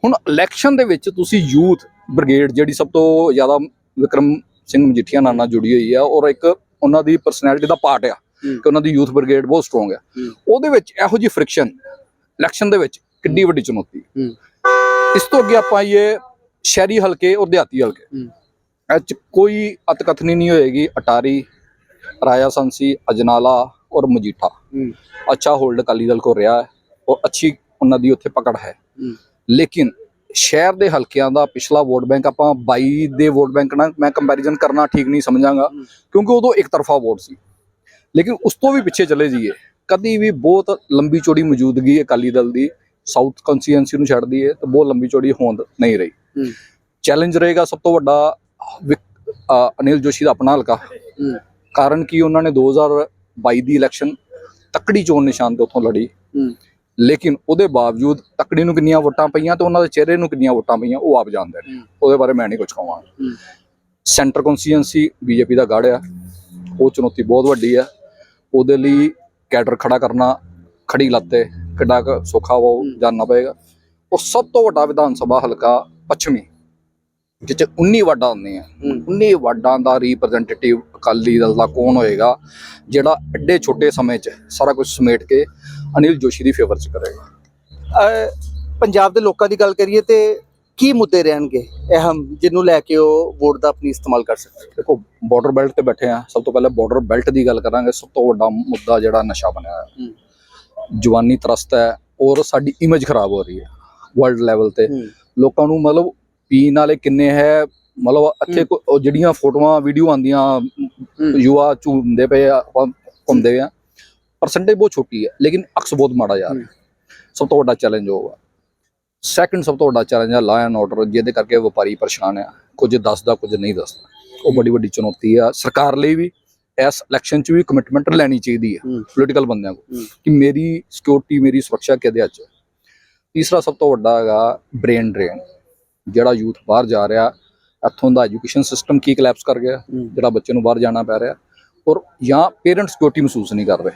ਹੁਣ ਇਲੈਕਸ਼ਨ ਦੇ ਵਿੱਚ ਤੁਸੀਂ ਯੂਥ ਬ੍ਰਿਗੇਡ ਜਿਹੜੀ ਸਭ ਤੋਂ ਜ਼ਿਆਦਾ ਵਿਕਰਮ ਸਿੰਘ ਮਜੀਠੀਆ ਨਾਲ ਨਾਲ ਜੁੜੀ ਹੋਈ ਆ ਔਰ ਇੱਕ ਉਹਨਾਂ ਦੀ ਪਰਸਨੈਲਿਟੀ ਦਾ ਪਾਰਟ ਆ। ਕਿ ਉਹਨਾਂ ਦੀ ਯੂਥ ਬ੍ਰਿਗੇਡ ਬਹੁਤ ਸਟਰੋਂਗ ਆ ਹੂੰ। ਉਹਦੇ ਵਿੱਚ ਇਹੋ ਜਿਹੀ ਫ੍ਰਿਕਸ਼ਨ ਇਲੈਕਸ਼ਨ ਦੇ ਵਿੱਚ ਕਿੰਨੀ ਵੱਡੀ ਚੁਣੌਤੀ ਹੂੰ। ਇਸ ਤੋਂ ਅੱਗੇ ਆਪਾਂ ਇਹ ਸ਼ਹਿਰੀ ਹਲਕੇ ਔਰ ਦਿਹਾਤੀ ਹਲਕੇ 'ਚ ਕੋਈ ਅਤਕਥਨੀ ਨਹੀਂ ਹੋਏਗੀ ਅਟਾਰੀ ਰਾਇਆ ਸੰਸੀ ਅਜਨਾਲਾ ਔਰ ਮਜੀਠਾ। ਅੱਛਾ ਹੋਲਡ ਅਕਾਲੀ ਦਲ ਕੋ ਰਿਹਾ ਹੈ ਔਰ ਅੱਛੀ ਉਹਨਾਂ ਦੀ ਉੱਥੇ ਪਕੜ ਹੂੰ। ਲੇਕਿਨ ਸ਼ਹਿਰ ਦੇ ਹਲਕਿਆਂ ਦਾ ਪਿਛਲਾ ਵੋਟ ਬੈਂਕ ਆਪਾਂ 22 ਦੇ ਵੋਟ ਬੈਂਕ ਨਾਲ ਮੈਂ ਕੰਪੈਰੀਜ਼ਨ ਕਰਨਾ ਠੀਕ ਨਹੀਂ ਸਮਝਾਂਗਾ। ਕਿਉਂਕਿ ਉਦੋਂ ਇੱਕ ਤਰਫਾ ਵੋਟ ਸੀ ਲੇਕਿਨ ਉਸ ਤੋਂ ਵੀ ਪਿੱਛੇ ਚਲੇ ਜਾਈਏ ਕਦੀ ਵੀ ਬਹੁਤ ਲੰਬੀ ਚੌੜੀ ਮੌਜੂਦਗੀ ਅਕਾਲੀ ਦਲ ਦੀ ਸਾਊਥ ਕਨਸਟੀਚੁਐਂਸੀ ਨੂੰ ਛੱਡਦੀ ਹੈ ਤਾਂ ਬਹੁਤ ਲੰਬੀ ਚੌੜੀ ਹੋਂਦ ਨਹੀਂ ਰਹੀ। ਚੈਲੰਜ ਰਹੇਗਾ ਸਭ ਤੋਂ ਵੱਡਾ ਅਨਿਲ ਜੋਸ਼ੀ ਦਾ ਆਪਣਾ ਹਲਕਾ। ਕਾਰਨ ਕਿ ਉਹਨਾਂ ਨੇ 2022 ਦੀ ਇਲੈਕਸ਼ਨ ਤਕੜੀ ਚੋਣ ਨਿਸ਼ਾਨ ਤੇ ਉੱਥੋਂ ਲੜੀ। ਲੇਕਿਨ ਉਹਦੇ ਬਾਵਜੂਦ ਤਕੜੀ ਨੂੰ ਕਿੰਨੀਆਂ ਵੋਟਾਂ ਪਈਆਂ ਤੇ ਉਹਨਾਂ ਦੇ ਚਿਹਰੇ ਨੂੰ ਕਿੰਨੀਆਂ ਵੋਟਾਂ ਪਈਆਂ ਉਹ ਆਪ ਜਾਣਦੇ ਨੇ। ਉਹਦੇ ਬਾਰੇ ਮੈਂ ਨਹੀਂ ਕੁਝ ਕਹਾਂਗਾ। ਸੈਂਟਰ ਕਨਸਟੀਚੁਐਂਸੀ ਬੀਜੇਪੀ ਦਾ ਗੜ ਆ ਉਹ ਚੁਣੌਤੀ ਬਹੁਤ ਵੱਡੀ ਆ ਉਹਦੇ ਲਈ ਕੈਡਰ ਖੜਾ ਕਰਨਾ ਖੜੀ ਲੱਤੇ ਕਿੱਡਾ ਕੁ ਸੌਖਾ ਉਹ। ਜਾਨਣਾ ਪਏਗਾ ਉਹ ਸਭ ਤੋਂ ਵੱਡਾ ਵਿਧਾਨ ਸਭਾ ਹਲਕਾ ਪੱਛਮੀ ਜਿੱਥੇ 19 ਵਾਰਡਾਂ ਹੁੰਦੀਆਂ ਹੂੰ। 19 ਵਾਰਡਾਂ ਦਾ ਰਿਪਰੈਜ਼ੈਂਟੇਟਿਵ ਅਕਾਲੀ ਦਲ ਦਾ ਕੌਣ ਹੋਏਗਾ ਜਿਹੜਾ ਐਡੇ ਛੋਟੇ ਸਮੇਂ 'ਚ ਸਾਰਾ ਕੁਝ ਸਮੇਟ ਕੇ ਅਨਿਲ ਜੋਸ਼ੀ ਦੀ ਫੇਵਰ 'ਚ ਕਰੇਗਾ। ਪੰਜਾਬ ਦੇ ਲੋਕਾਂ ਦੀ ਗੱਲ ਕਰੀਏ ਤੇ ਕੀ ਮੁੱਦੇ ਰਹਿਣਗੇ? ਅਹਿਮ ਜਿਹਨੂੰ ਲੈ ਕੇ ਉਹ ਵੋਟ ਦਾ ਆਪਣੀ ਇਸਤੇਮਾਲ ਕਰ ਸਕਦੇ ਦੇਖੋ ਬਾਰਡਰ ਬੈਲਟ ਤੇ ਬੈਠੇ ਆ ਸਭ ਤੋਂ ਪਹਿਲਾਂ ਬਾਰਡਰ ਬੈਲਟ ਦੀ ਗੱਲ ਕਰਾਂਗੇ। ਸਭ ਤੋਂ ਵੱਡਾ ਮੁੱਦਾ ਜਿਹੜਾ ਨਸ਼ਾ ਬਣਿਆ ਹੈ। ਜਵਾਨੀ ਤਰਸਤ ਹੈ ਔਰ ਸਾਡੀ ਇਮੇਜ ਖਰਾਬ ਹੋ ਰਹੀ ਹੈ ਵਰਲਡ ਲੈਵਲ ਤੇ। ਲੋਕਾਂ ਨੂੰ ਮਤਲਬ ਪੀਣ ਵਾਲੇ ਕਿੰਨੇ ਹੈ? ਮਤਲਬ ਇੱਥੇ ਜਿਹੜੀਆਂ ਫੋਟੋਆਂ ਵੀਡੀਓ ਆਂਦੀਆਂ ਯੁਵਾ ਝੂਮਦੇ ਪਏ ਆ ਘੁੰਮਦੇ ਆ। ਪਰਸੈਂਟੇਜ ਬਹੁਤ ਛੋਟੀ ਹੈ ਲੇਕਿਨ ਅਕਸ ਬਹੁਤ ਮਾੜਾ ਜਾ ਰਿਹਾ। ਸਭ ਤੋਂ ਵੱਡਾ ਚੈਲੰਜ ਉਹ ਆ। ਸੈਕੰਡ ਸਭ ਤੋਂ ਵੱਡਾ ਚੈਲੰਜ ਹੈ ਲਾ ਐਂਡ ਆਰਡਰ ਜਿਹਦੇ ਕਰਕੇ ਵਪਾਰੀ ਪਰੇਸ਼ਾਨ ਆ। ਕੁਝ ਦੱਸਦਾ ਕੁਝ ਨਹੀਂ ਦੱਸਦਾ। ਉਹ ਬੜੀ ਵੱਡੀ ਚੁਣੌਤੀ ਆ। ਸਰਕਾਰ ਲਈ ਵੀ ਇਸ ਇਲੈਕਸ਼ਨ 'ਚ ਵੀ ਕਮਿਟਮੈਂਟ ਲੈਣੀ ਚਾਹੀਦੀ ਹੈ। ਪੋਲੀਟੀਕਲ ਬੰਦਿਆਂ ਹੂੰ। ਕਿ ਮੇਰੀ ਸਿਕਿਉਰਿਟੀ ਮੇਰੀ ਸੁਰੱਖਿਆ ਕਿਹਦੇ ਹੱਥ 'ਚ ਹੈ ਤੀਸਰਾ ਸਭ ਤੋਂ ਵੱਡਾ ਹੈਗਾ ਬ੍ਰੇਨ ਡਰੇਨ ਜਿਹੜਾ ਯੂਥ ਬਾਹਰ ਜਾ ਰਿਹਾ ਇੱਥੋਂ ਦਾ ਐਜੂਕੇਸ਼ਨ ਸਿਸਟਮ ਕੀ ਕਲੈਪਸ ਕਰ ਗਿਆ। ਜਿਹੜਾ ਬੱਚੇ ਨੂੰ ਬਾਹਰ ਜਾਣਾ ਪੈ ਰਿਹਾ। ਔਰ ਜਾਂ ਪੇਰੈਂਟਸ ਸਿਕਿਉਰਿਟੀ ਮਹਿਸੂਸ ਨਹੀਂ ਕਰ ਰਹੇ।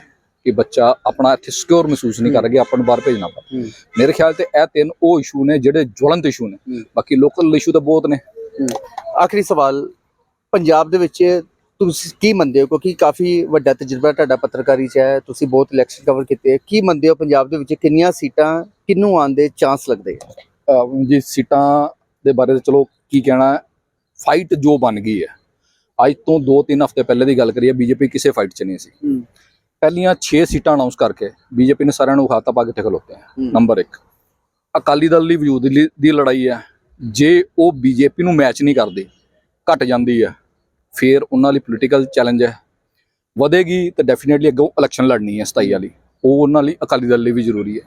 ਕਿ ਬੱਚਾ ਆਪਣਾ ਇੱਥੇ ਸਿਕਿਉਰ ਮਹਿਸੂਸ ਨਹੀਂ ਕਰ ਰਿਹਾ ਆਪਾਂ ਨੂੰ ਬਾਹਰ ਭੇਜਣਾ ਪੈ। ਮੇਰੇ ਖਿਆਲ ਤੇ ਇਹ ਤਿੰਨ ਉਹ ਇਸ਼ੂ ਨੇ ਜਿਹੜੇ ਜਵਲੰਤ ਇਸ਼ੂ ਨੇ। ਬਾਕੀ ਲੋਕਲ ਇਸ਼ੂ ਤਾਂ ਬਹੁਤ ਨੇ। ਆਖਰੀ ਸਵਾਲ ਪੰਜਾਬ ਦੇ ਵਿੱਚ ਤੁਸੀਂ ਕੀ ਮੰਨਦੇ ਹੋ? ਕਿਉਂਕਿ ਕਾਫੀ ਵੱਡਾ ਤਜਰਬਾ ਤੁਹਾਡਾ ਪੱਤਰਕਾਰੀ ਚ ਹੈ ਤੁਸੀਂ ਬਹੁਤ ਇਲੈਕਸ਼ਨ ਕਵਰ ਕੀਤੇ ਕੀ ਮੰਨਦੇ ਹੋ ਪੰਜਾਬ ਦੇ ਵਿੱਚ ਕਿੰਨੀਆਂ ਸੀਟਾਂ ਕਿਹਨੂੰ ਆਉਣ ਦੇ ਚਾਂਸ ਲੱਗਦੇ ਆ? ਜੀ ਸੀਟਾਂ ਦੇ ਬਾਰੇ ਚਲੋ ਕੀ ਕਹਿਣਾ ਫਾਈਟ ਜੋ ਬਣ ਗਈ ਹੈ। ਅੱਜ ਤੋਂ 2-3 ਹਫ਼ਤੇ ਪਹਿਲੇ ਦੀ ਗੱਲ ਕਰੀਏ ਬੀਜੇਪੀ ਕਿਸੇ ਫਾਈਟ 'ਚ ਨਹੀਂ ਸੀ। ਪਹਿਲੀਆਂ 6 ਸੀਟਾਂ ਅਨਾਉਂਸ ਕਰਕੇ ਬੀਜੇਪੀ ਨੇ ਸਾਰਿਆਂ ਨੂੰ ਖਾਤਾ ਪਾ ਕੇ ਖਲੋਤੇ ਹੈ ਹੂੰ। ਨੰਬਰ 1 ਅਕਾਲੀ ਦਲ ਦੀ ਵਜੂਦ ਲਈ- ਦੀ ਲੜਾਈ ਹੈ ਜੇ ਉਹ ਬੀਜੇਪੀ ਨੂੰ ਮੈਚ ਨਹੀਂ ਕਰਦੇ ਘਟ ਜਾਂਦੀ ਹੈ ਫਿਰ ਉਹਨਾਂ ਲਈ ਪੋਲੀਟੀਕਲ ਚੈਲੰਜ ਹੈ ਵਧੇਗੀ ਤਾਂ ਡੈਫੀਨਿਟਲੀ ਅੱਗੋਂ ਇਲੈਕਸ਼ਨ ਲੜਨੀ ਹੈ 27 ਵਾਲੀ। ਉਹ ਉਹਨਾਂ ਲਈ ਅਕਾਲੀ ਦਲ ਲਈ ਵੀ ਜ਼ਰੂਰੀ ਹੈ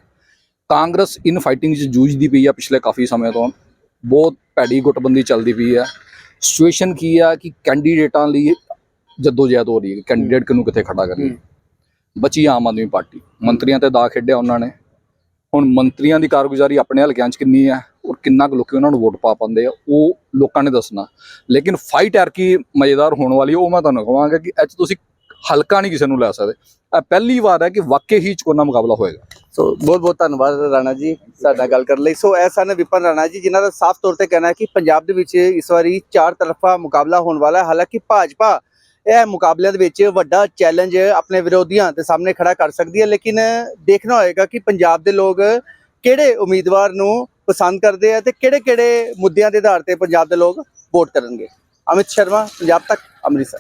ਕਾਂਗਰਸ ਇਨ ਫਾਈਟਿੰਗ 'ਚ ਜੂਝਦੀ ਪਈ ਆ ਪਿਛਲੇ ਕਾਫੀ ਸਮੇਂ ਤੋਂ। ਬਹੁਤ ਭੈੜੀ ਗੁੱਟਬੰਦੀ ਚੱਲਦੀ ਪਈ ਆ। ਸਿਚੁਏਸ਼ਨ ਕੀ ਆ ਕਿ ਕੈਂਡੀਡੇਟਾਂ ਲਈ ਜਦੋਜਹਿਦ ਹੋ ਰਹੀ ਹੈ। ਕੈਂਡੀਡੇਟ ਕਿਨੂੰ ਕਿੱਥੇ ਖੜਾ ਕਰੀਏ। ਬਚੀ ਆਮ ਆਦਮੀ ਪਾਰਟੀ। ਮੰਤਰੀਆਂ ਤੇ ਦਾ ਖੇਡਿਆ ਉਹਨਾਂ ਨੇ। ਹੁਣ ਮੰਤਰੀਆਂ ਦੀ ਕਾਰਗੁਜ਼ਾਰੀ ਆਪਣੇ ਹਲਕਿਆਂ 'ਚ ਕਿੰਨੀ ਆ ਔਰ ਕਿੰਨਾ ਕੁ ਲੋਕੀ ਉਹਨਾਂ ਨੂੰ ਵੋਟ ਪਾ ਪਾਉਂਦੇ ਆ ਉਹ ਲੋਕਾਂ ਨੇ ਦੱਸਣਾ। ਲੇਕਿਨ ਫਾਈਟ ਐਰ ਕੀ ਮਜ਼ੇਦਾਰ ਹੋਣ ਵਾਲੀ ਉਹ ਮੈਂ ਤੁਹਾਨੂੰ ਕਹਾਂਗਾ ਕਿ 'ਚ ਤੁਸੀਂ ਹਲਕਾ ਨਹੀਂ ਕਿਸੇ ਨੂੰ ਲੈ ਸਕਦੇ। ਇਹ ਪਹਿਲੀ ਵਾਰ ਹੈ ਕਿ ਵਾਕਈ ਹੀ ਚੋਣਾ ਮੁਕਾਬਲਾ ਹੋਏਗਾ। ਸੋ ਬਹੁਤ ਬਹੁਤ ਧੰਨਵਾਦ ਰਾਣਾ ਜੀ ਸਾਡਾ ਗੱਲ ਕਰਨ ਲਈ। ਸੋ ਇਹ ਸਨ ਵਿਪਨ ਰਾਣਾ ਜੀ ਜਿਨ੍ਹਾਂ ਦਾ ਸਾਫ਼ ਤੌਰ ਤੇ ਕਹਿਣਾ ਹੈ ਕਿ ਪੰਜਾਬ ਦੇ ਵਿੱਚ ਇਸ ਵਾਰੀ ਚਾਰ ਤਰਫਾ ਮੁਕਾਬਲਾ ਹੋਣ ਵਾਲਾ ਹੈ। ਹਾਲਾਂਕਿ ਭਾਜਪਾ ਇਹ ਮੁਕਾਬਲਿਆਂ ਦੇ ਵਿੱਚ ਵੱਡਾ ਚੈਲੰਜ ਆਪਣੇ ਵਿਰੋਧੀਆਂ ਦੇ ਸਾਹਮਣੇ ਖੜਾ ਕਰ ਸਕਦੀ ਹੈ, ਲੇਕਿਨ ਦੇਖਣਾ ਹੋਏਗਾ ਕਿ ਪੰਜਾਬ ਦੇ ਲੋਕ ਕਿਹੜੇ ਉਮੀਦਵਾਰ ਨੂੰ ਪਸੰਦ ਕਰਦੇ ਆ ਤੇ ਕਿਹੜੇ-ਕਿਹੜੇ ਮੁੱਦਿਆਂ ਦੇ ਆਧਾਰ ਤੇ ਪੰਜਾਬ ਦੇ ਲੋਕ ਵੋਟ ਕਰਨਗੇ। ਅਮਿਤ ਸ਼ਰਮਾ, ਪੰਜਾਬ ਤੱਕ, ਅੰਮ੍ਰਿਤਸਰ।